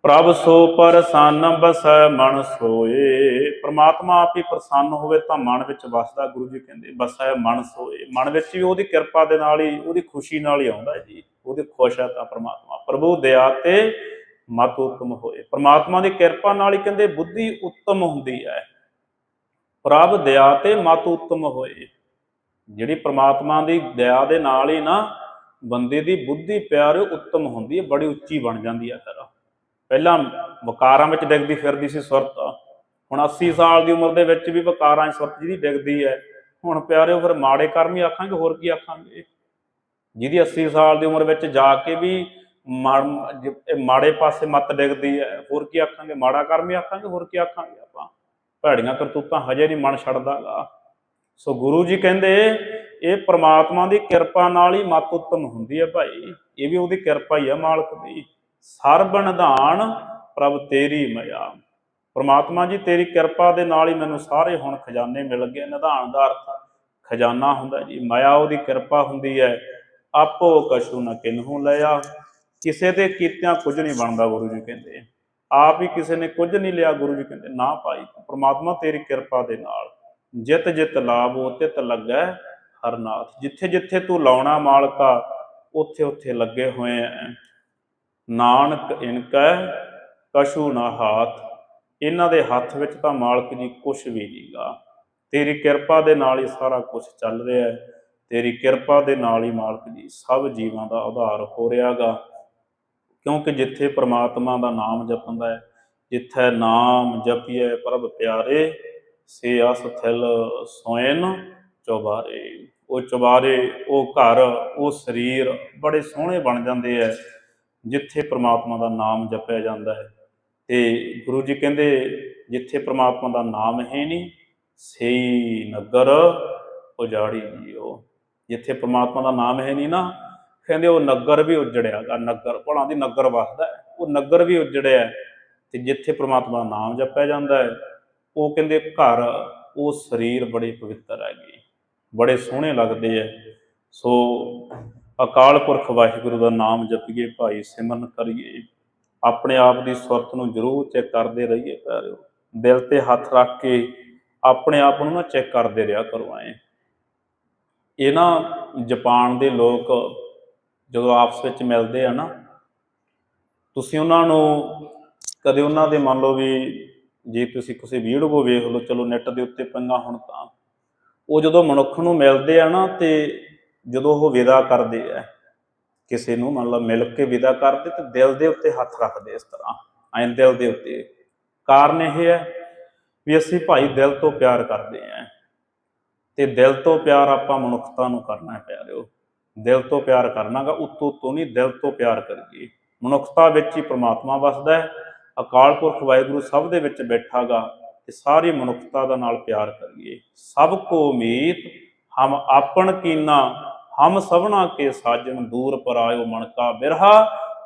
ਪ੍ਰਭ ਸੋ ਪ੍ਰਸੰਨ ਬਸੈ ਮਨ ਸੋਏ। ਪ੍ਰਮਾਤਮਾ ਆਪ ਹੀ ਪ੍ਰਸੰਨ ਹੋਵੇ ਤਾਂ ਮਨ ਵਿੱਚ ਵਸਦਾ, ਗੁਰੂ ਜੀ ਕਹਿੰਦੇ, ਬਸੈ ਮਨ ਸੋਏ। ਮਨ ਵਿੱਚ ਵੀ ਉਹਦੀ ਕਿਰਪਾ ਦੇ ਨਾਲ ਹੀ, ਉਹਦੀ ਖੁਸ਼ੀ ਨਾਲ ਹੀ ਆਉਂਦਾ ਹੈ ਜੀ। ਉਹਦੇ ਖੁਸ਼ ਹੈ ਤਾਂ ਪ੍ਰਮਾਤਮਾ। ਪ੍ਰਭੂ ਦਇਆ ਤੇ ਮਤ ਉਤਮ ਹੋਏ। ਪ੍ਰਮਾਤਮਾ ਦੀ ਕਿਰਪਾ ਨਾਲ ਹੀ ਕਹਿੰਦੇ ਬੁੱਧੀ ਉੱਤਮ ਹੁੰਦੀ ਹੈ। ਪ੍ਰਭ ਦਇਆ ਤੇ ਮਤ ਉਤਮ ਹੋਏ। ਜਿਹੜੀ ਪ੍ਰਮਾਤਮਾ ਦੀ ਦਇਆ ਦੇ ਨਾਲ ਹੀ ਨਾ ਬੰਦੇ ਦੀ ਬੁੱਧੀ, ਪਿਆਰ ਉੱਤਮ ਹੁੰਦੀ ਹੈ, ਬੜੀ ਉੱਚੀ ਬਣ ਜਾਂਦੀ ਹੈ ਫਿਰ। ਪਹਿਲਾਂ ਵਕਾਰਾਂ ਵਿੱਚ ਡਿੱਗਦੀ ਫਿਰਦੀ ਸੀ ਸੁਰਤ। ਹੁਣ 80 ਸਾਲ ਦੀ ਉਮਰ ਦੇ ਵਿੱਚ ਵੀ ਵਕਾਰਾਂ 'ਚ ਸੁਰਤ ਜਿਹਦੀ ਡਿੱਗਦੀ ਹੈ। ਹੁਣ ਪਿਆਰਿਓ, ਫਿਰ ਮਾੜੇ ਕਰਮ ਹੀ ਆਖਾਂਗੇ, ਹੋਰ ਕੀ ਆਖਾਂਗੇ? ਜਿਹਦੀ 80 ਸਾਲ ਦੀ ਉਮਰ ਵਿੱਚ ਜਾ ਕੇ ਵੀ ਮਾੜ- ਇਹ ਮਾੜੇ ਪਾਸੇ ਮੱਤ ਡਿੱਗਦੀ ਹੈ, ਹੋਰ ਕੀ ਆਖਾਂਗੇ? ਮਾੜਾ ਕਰਮ ਹੀ ਆਖਾਂਗੇ, ਹੋਰ ਕੀ ਆਖਾਂਗੇ ਆਪਾਂ? ਭੈੜੀਆਂ ਕਰਤੂਤਾਂ ਹਜੇ ਨਹੀਂ ਮਨ ਛੱਡਦਾਗਾ। ਸੋ ਗੁਰੂ ਜੀ ਕਹਿੰਦੇ, ਇਹ ਪ੍ਰਮਾਤਮਾ ਦੀ ਕਿਰਪਾ ਨਾਲ ਹੀ ਮਤ ਉੱਤਮ ਹੁੰਦੀ ਹੈ ਭਾਈ। ਇਹ ਵੀ ਉਹਦੀ ਕਿਰਪਾ ਹੀ ਹੈ ਮਾਲਕ ਦੀ। ਸਰਬ ਨਿਧਾਨ ਪ੍ਰਭ ਤੇਰੀ ਮਇਆ। ਪ੍ਰਮਾਤਮਾ ਜੀ, ਤੇਰੀ ਕਿਰਪਾ ਦੇ ਨਾਲ ਹੀ ਮੈਨੂੰ ਸਾਰੇ ਹੁਣ ਖਜ਼ਾਨੇ ਮਿਲ ਗਏ। ਨਿਧਾਨ ਦਾ ਅਰਥ ਖਜ਼ਾਨਾ ਹੁੰਦਾ ਜੀ। ਮਾਇਆ ਉਹਦੀ ਕਿਰਪਾ ਹੁੰਦੀ ਹੈ। ਆਪੋ ਕਛੂ ਨਾ ਕਿਨਹੂ ਲਿਆ। ਕਿਸੇ ਦੇ ਕੀਤਿਆਂ ਕੁਝ ਨਹੀਂ ਬਣਦਾ ਗੁਰੂ ਜੀ ਕਹਿੰਦੇ। ਆਪ ਹੀ ਕਿਸੇ ਨੇ ਕੁਝ ਨਹੀਂ ਲਿਆ ਗੁਰੂ ਜੀ ਕਹਿੰਦੇ, ਨਾ ਭਾਈ, ਪ੍ਰਮਾਤਮਾ ਤੇਰੀ ਕਿਰਪਾ ਦੇ ਨਾਲ। ਜਿਤ ਜਿਤ ਲਾਭ, ਉਹ ਤਿਤ ਲੱਗੈ ਹਰਨਾਥ ਜਿੱਥੇ ਜਿੱਥੇ ਤੂੰ ਲਾਉਣਾ ਮਾਲਕਾ, ਉੱਥੇ ਉੱਥੇ ਲੱਗੇ ਹੋਏ ਐ। ਨਾਨਕ ਇਨਕੈ ਕਸ਼ੂ ਨਾ ਹਾਥ। ਇਹਨਾਂ ਦੇ ਹੱਥ ਵਿੱਚ ਤਾਂ ਮਾਲਕ ਜੀ ਕੁਝ ਵੀ ਨਹੀਂਗਾ ਤੇਰੀ ਕਿਰਪਾ ਦੇ ਨਾਲ ਹੀ ਸਾਰਾ ਕੁਝ ਚੱਲ ਰਿਹਾ ਹੈ ਤੇਰੀ ਕਿਰਪਾ ਦੇ ਨਾਲ ਹੀ ਮਾਲਕ ਜੀ, ਸਭ ਜੀਵਾਂ ਦਾ ਆਧਾਰ ਹੋ ਰਿਹਾਗਾ। ਕਿਉਂਕਿ ਜਿੱਥੇ ਪ੍ਰਮਾਤਮਾ ਦਾ ਨਾਮ ਜਪਦਾ ਹੈ, ਜਿੱਥੇ ਨਾਮ ਜਪੀਏ ਪ੍ਰਭ ਪਿਆਰੇ, ਸੇ ਅਸ ਥਿਲ ਸੋਇਨ ਚੁਬਾਰੇ। ਉਹ ਚੁਬਾਰੇ, ਉਹ ਘਰ, ਉਹ ਸਰੀਰ ਬੜੇ ਸੋਹਣੇ ਬਣ ਜਾਂਦੇ ਐ, ਜਿੱਥੇ ਪ੍ਰਮਾਤਮਾ ਦਾ ਨਾਮ ਜਪਿਆ ਜਾਂਦਾ ਹੈ। ਤੇ ਗੁਰੂ ਜੀ ਕਹਿੰਦੇ, ਜਿੱਥੇ ਪ੍ਰਮਾਤਮਾ ਦਾ ਨਾਮ ਹੈ ਨਹੀਂ, ਸਈ ਨਗਰ ਉਜਾੜੀ ਜੀਓ ਜਿੱਥੇ ਪ੍ਰਮਾਤਮਾ ਦਾ ਨਾਮ ਹੈ ਨਹੀਂ ਨਾ, ਕਹਿੰਦੇ ਉਹ ਨਗਰ ਵੀ ਉਜੜਿਆਗਾ ਨਗਰ, ਭਲਾਂ ਦੀ ਨਗਰ ਵਸਦਾ ਉਹ ਨਗਰ ਵੀ ਉਜੜਿਆ ਹੈ। ਤੇ ਜਿੱਥੇ ਪ੍ਰਮਾਤਮਾ ਦਾ ਨਾਮ ਜਪਿਆ ਜਾਂਦਾ ਹੈ, ਉਹ ਕਹਿੰਦੇ ਘਰ, ਉਹ ਸਰੀਰ ਬੜੇ ਪਵਿੱਤਰ ਹੈਗੇ, ਬੜੇ ਸੋਹਣੇ ਲੱਗਦੇ ਐ ਸੋ ਅਕਾਲ ਪੁਰਖ ਵਾਹਿਗੁਰੂ ਦਾ ਨਾਮ ਜਪੀਏ, ਭਾਈ ਸਿਮਰਨ ਕਰੀਏ, ਆਪਣੇ ਆਪ ਦੀ ਸੁਰਤ ਨੂੰ ਜ਼ਰੂਰ ਚੈੱਕ ਕਰਦੇ ਰਹੀਏ ਪਿਆਰਿਓ, ਦਿਲ ਤੇ ਹੱਥ ਰੱਖ ਕੇ ਆਪਣੇ ਆਪ ਨੂੰ ਨਾ ਚੈੱਕ ਕਰਦੇ ਰਿਹਾ ਕਰੋ ਐ ਇਹ ਨਾ ਜਾਪਾਨ ਦੇ ਲੋਕ ਜਦੋਂ ਆਪਸ ਵਿੱਚ ਮਿਲਦੇ ਆ ਨਾ, ਤੁਸੀਂ ਉਹਨਾਂ ਨੂੰ ਕਦੇ ਉਹਨਾਂ ਦੇ ਮੰਨ ਲਓ ਵੀ ਜੇ ਤੁਸੀਂ ਕਿਸੇ ਵੀਡੀਓ ਵੇਖ ਲਓ, ਚਲੋ ਨੈਟ ਦੇ ਉੱਤੇ ਪੰਗਾ ਹੁਣ ਤਾਂ, ਉਹ ਜਦੋਂ ਮਨੁੱਖ ਨੂੰ ਮਿਲਦੇ ਆ ਨਾ ਤੇ ਜਦੋਂ ਉਹ ਵਿਦਾ ਕਰਦੇ ਆ, ਕਿਸੇ ਨੂੰ ਮੰਨ ਲਓ ਮਿਲ ਕੇ ਵਿਦਾ ਕਰਦੇ ਤੇ ਦਿਲ ਦੇ ਉੱਤੇ ਹੱਥ ਰੱਖਦੇ ਇਸ ਤਰ੍ਹਾਂ, ਐਂ ਦਿਲ ਦੇ ਉੱਤੇ। ਕਾਰਨ ਇਹ ਹੈ ਵੀ ਅਸੀਂ ਭਾਈ ਦਿਲ ਤੋਂ ਪਿਆਰ ਕਰਦੇ ਆਂ। ਤੇ ਦਿਲ ਤੋਂ ਪਿਆਰ ਆਪਾਂ ਮਨੁੱਖਤਾ ਨੂੰ ਕਰਨਾ ਹੈ ਪਿਆਰਿਓ। ਦਿਲ ਤੋਂ ਪਿਆਰ ਕਰਨਾਗਾ, ਉੱਤੋਂ ਤੋਂ ਨਹੀਂ, ਦਿਲ ਤੋਂ ਪਿਆਰ ਕਰੀਏ। ਮਨੁੱਖਤਾ ਵਿੱਚ ਹੀ ਪ੍ਰਮਾਤਮਾ ਵਸਦਾ ਹੈ। ਅਕਾਲ ਪੁਰਖ ਵਾਹਿਗੁਰੂ ਸਭ ਦੇ ਵਿੱਚ ਬੈਠਾਗਾ ਤੇ ਸਾਰੀ ਮਨੁੱਖਤਾ ਦਾ ਨਾਲ ਪਿਆਰ ਕਰੀਏ। ਸਭ ਕੋ ਮੀਤ, ਹਮ ਆਪਣ ਕੀਨਾ, ਹਮ ਸਭਨਾ ਕੇ ਸਾਜਣ ਦੂਰ ਪਰਾਇਓ ਮਨ ਕਾ ਬਿਰਹਾ,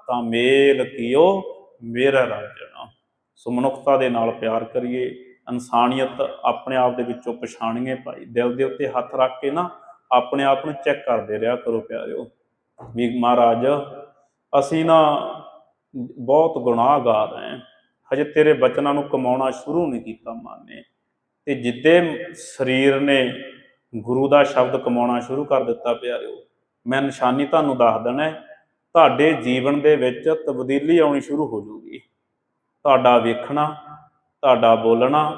ਤਾਂ ਮੇਲ ਕੀਓ, ਮੇਰਾ ਰਾਜਣਾ। ਸੋ ਮਨੁੱਖਤਾ ਦੇ ਨਾਲ ਪਿਆਰ ਕਰੀਏ। ਇਨਸਾਨੀਅਤ ਆਪਣੇ ਆਪ ਦੇ ਵਿੱਚੋਂ ਪਛਾਣੀਏ ਭਾਈ। ਦਿਲ ਦੇ ਉੱਤੇ ਹੱਥ ਰੱਖ ਕੇ ਨਾ ਆਪਣੇ ਆਪ ਨੂੰ ਚੈੱਕ ਕਰਦੇ ਰਿਹਾ ਕਰੋ ਪਿਆਰਿਓ। ਵੀ ਮਹਾਰਾਜ, ਅਸੀਂ ਨਾ ਬਹੁਤ ਗੁਨਾਹਗਾਰ ਹਾਂ। ਹਜੇ ਤੇਰੇ ਬਚਨਾਂ ਨੂੰ ਕਮਾਉਣਾ ਸ਼ੁਰੂ ਨਹੀਂ ਕੀਤਾ ਮਨ। ਨੇ ਤੇ ਜਿੱਦੇ ਸਰੀਰ ਨੇ ਗੁਰੂ ਦਾ ਸ਼ਬਦ ਕਮਾਉਣਾ ਸ਼ੁਰੂ ਕਰ ਦਿੱਤਾ ਪਿਆਰਿਓ, ਮੈਂ ਨਿਸ਼ਾਨੀ ਤੁਹਾਨੂੰ ਦੱਸ ਦੇਣਾ ਤੁਹਾਡੇ ਜੀਵਨ ਦੇ ਵਿੱਚ ਤਬਦੀਲੀ ਆਉਣੀ ਸ਼ੁਰੂ ਹੋ ਜੂਗੀ ਤੁਹਾਡਾ ਵੇਖਣਾ ਤੁਹਾਡਾ ਬੋਲਣਾ,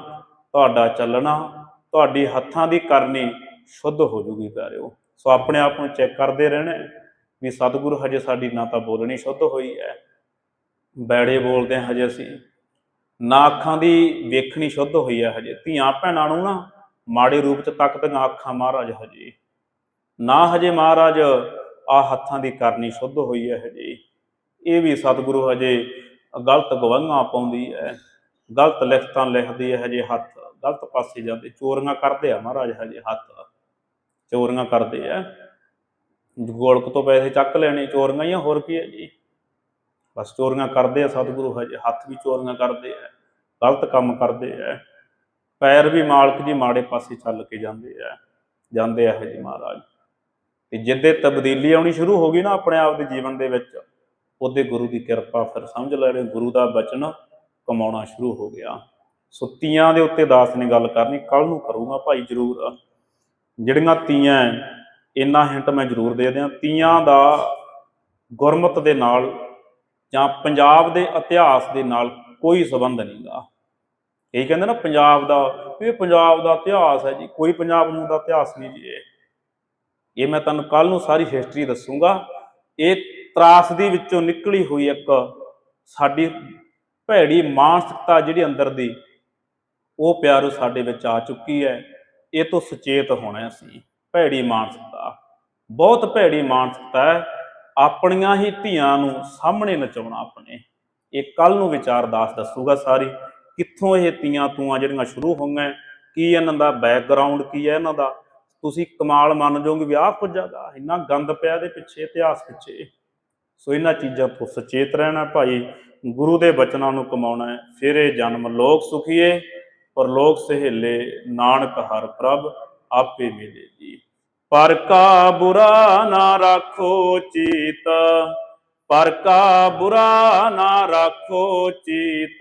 ਤੁਹਾਡਾ ਚੱਲਣਾ, ਤੁਹਾਡੀ ਹੱਥਾਂ ਦੀ ਕਰਨੀ ਸ਼ੁੱਧ ਹੋ ਜੂਗੀ ਪਿਆਰਿਓ। ਸੋ ਆਪਣੇ ਆਪ ਨੂੰ ਚੈੱਕ ਕਰਦੇ ਰਹਿਣਾ ਵੀ ਸਤਿਗੁਰੂ ਹਜੇ ਸਾਡੀ ਨਾ ਤਾਂ ਬੋਲਣੀ ਸ਼ੁੱਧ ਹੋਈ ਹੈ। ਬੈੜੇ ਬੋਲਦੇ ਹਾਂ ਹਜੇ ਅਸੀਂ। ਨਾ ਅੱਖਾਂ ਦੀ ਵੇਖਣੀ ਸ਼ੁੱਧ ਹੋਈ ਹੈ ਹਜੇ। ਧੀਆਂ ਭੈਣਾਂ ਨੂੰ ਨਾ ਮਾੜੇ ਰੂਪ ਚ ਤੱਕਦੀਆਂ ਅੱਖਾਂ ਮਹਾਰਾਜ ਹਜੇ। ਨਾ ਹਜੇ ਮਹਾਰਾਜ ਆ ਹੱਥਾਂ ਦੀ ਕਰਨੀ ਸ਼ੁੱਧ ਹੋਈ ਹੈ ਹਜੇ। ਇਹ ਵੀ ਸਤਿਗੁਰੂ ਹਜੇ ਗਲਤ ਗਵਾਹਾਂ ਪਾਉਂਦੀ ਹੈ। ਗਲਤ ਲਿਖਤਾਂ ਲਿਖਦੇ ਹੈ ਹਜੇ ਹੱਥ ਗਲਤ ਪਾਸੇ ਜਾਂਦੇ ਚੋਰੀਆਂ ਕਰਦੇ ਆ ਮਹਾਰਾਜ ਹਜੇ ਹੱਥ। ਚੋਰੀਆਂ ਕਰਦੇ ਆ। ਗੋਲਕ ਤੋਂ ਪੈਸੇ ਚੱਕ ਲੈਣੇ ਚੋਰੀਆਂ ਹੀ ਆ, ਹੋਰ ਕੀ ਹੈ ਜੀ। ਬਸ ਚੋਰੀਆਂ ਕਰਦੇ ਆ ਸਤਿਗੁਰੂ ਹਜੇ ਹੱਥ ਵੀ ਚੋਰੀਆਂ ਕਰਦੇ ਆ ਗਲਤ ਕੰਮ ਕਰਦੇ ਆ। ਪੈਰ ਵੀ ਮਾਲਕ ਜੀ ਮਾੜੇ ਪਾਸੇ ਚੱਲ ਕੇ ਜਾਂਦੇ ਆ ਜਾਂਦੇ ਆ ਹਜੇ ਮਹਾਰਾਜ। ਤੇ ਜਿੱਦੇ ਤਬਦੀਲੀ ਆਉਣੀ ਸ਼ੁਰੂ ਹੋ ਗਈ ਨਾ ਆਪਣੇ ਆਪ ਦੇ ਜੀਵਨ ਦੇ ਵਿੱਚ ਉਹਦੇ ਗੁਰੂ ਦੀ ਕਿਰਪਾ ਫਿਰ ਸਮਝ ਲੈ ਰਹੇ ਗੁਰੂ ਦਾ ਬਚਨ ਕਮਾਉਣਾ ਸ਼ੁਰੂ ਹੋ ਗਿਆ। ਸੋ ਤੀਆਂ ਦੇ ਉੱਤੇ ਦਾਸ ਨੇ ਗੱਲ ਕਰਨੀ ਕੱਲ ਨੂੰ ਕਰੂੰਗਾ ਭਾਈ ਜਰੂਰ। ਜਿਹੜੀਆਂ ਤੀਆਂ ਇੰਨਾ ਹਿੰਟ ਮੈਂ ਜ਼ਰੂਰ ਦੇ ਦਿਆਂ। ਤੀਆਂ ਦਾ ਗੁਰਮਤ ਦੇ ਨਾਲ ਜਾਂ ਪੰਜਾਬ ਦੇ ਇਤਿਹਾਸ ਦੇ ਨਾਲ ਕੋਈ ਸਬੰਧ ਨਹੀਂਗਾ। ਇਹ ਕਹਿੰਦੇ ਨਾ ਪੰਜਾਬ ਦਾ ਇਹ ਪੰਜਾਬ ਦਾ ਇਤਿਹਾਸ ਹੈ ਜੀ, ਕੋਈ ਪੰਜਾਬ ਨੂੰ ਦਾ ਇਤਿਹਾਸ ਨਹੀਂ ਜੀ ਇਹ। ਇਹ ਮੈਂ ਤੁਹਾਨੂੰ ਕੱਲ ਨੂੰ ਸਾਰੀ ਹਿਸਟਰੀ ਦੱਸੂਗਾ। ਇਹ ਤਰਾਸਦੀ ਵਿੱਚੋਂ ਨਿਕਲੀ ਹੋਈ ਇੱਕ ਸਾਡੀ ਭੈੜੀ ਮਾਨਸਿਕਤਾ ਜਿਹੜੀ ਅੰਦਰ ਦੀ, ਉਹ ਪਿਆਰੋ ਸਾਡੇ ਵਿੱਚ ਆ ਚੁੱਕੀ ਹੈ। ਇਹ ਤੋਂ ਸੁਚੇਤ ਹੋਣਾ ਸੀ ਭੈੜੀ ਮਾਨਸਿਕਤਾ। ਬਹੁਤ ਭੈੜੀ ਮਾਨਸਿਕਤਾ ਹੈ। ਆਪਣੀਆਂ ਹੀ ਧੀਆਂ ਨੂੰ ਸਾਹਮਣੇ ਨਚਾਉਣਾ ਆਪਣੇ। ਇਹ ਕੱਲ ਨੂੰ ਵਿਚਾਰਦਾਸ ਦੱਸੂਗਾ ਸਾਰੀ। ਕਿੱਥੋਂ ਇਹ ਤੀਆਂ ਤੂਆਂ ਜਿਹੜੀਆਂ ਸ਼ੁਰੂ ਹੋਈਆਂ, ਕੀ ਇਹਨਾਂ ਦਾ ਬੈਕਗ੍ਰਾਉਂਡ ਕੀ ਹੈ ਇਹਨਾਂ ਦਾ? ਤੁਸੀਂ ਕਮਾਲ ਮੰਨ ਜਾਓਗੇ ਵੀ ਆਹ ਕੁਝ ਹੈਗਾ ਇੰਨਾ ਗੰਦ ਪਿਆ ਦੇ ਪਿੱਛੇ, ਇਤਿਹਾਸ ਪਿੱਛੇ। ਸੋ ਇਹਨਾਂ ਚੀਜ਼ਾਂ ਤੋਂ ਸੁਚੇਤ ਰਹਿਣਾ ਭਾਈ। ਗੁਰੂ ਦੇ ਬਚਨਾਂ ਨੂੰ ਕਮਾਉਣਾ ਹੈ। ਫਿਰ ਇਹ ਜਨਮ ਲੋਕ ਸੁਖੀਏ, ਪਰ ਲੋਕ ਸਹੇਲੇ ਨਾਨਕ ਹਰ ਪ੍ਰਭ ਆਪੇ ਮਿਲੇ ਜੀ। ਪਰ ਕਾ ਬੁਰਾ ਨਾ ਰੱਖੋ ਚੀਤ, ਪਰ ਕਾ ਬੁਰਾ ਨਾ ਰੱਖੋ ਚੀਤ।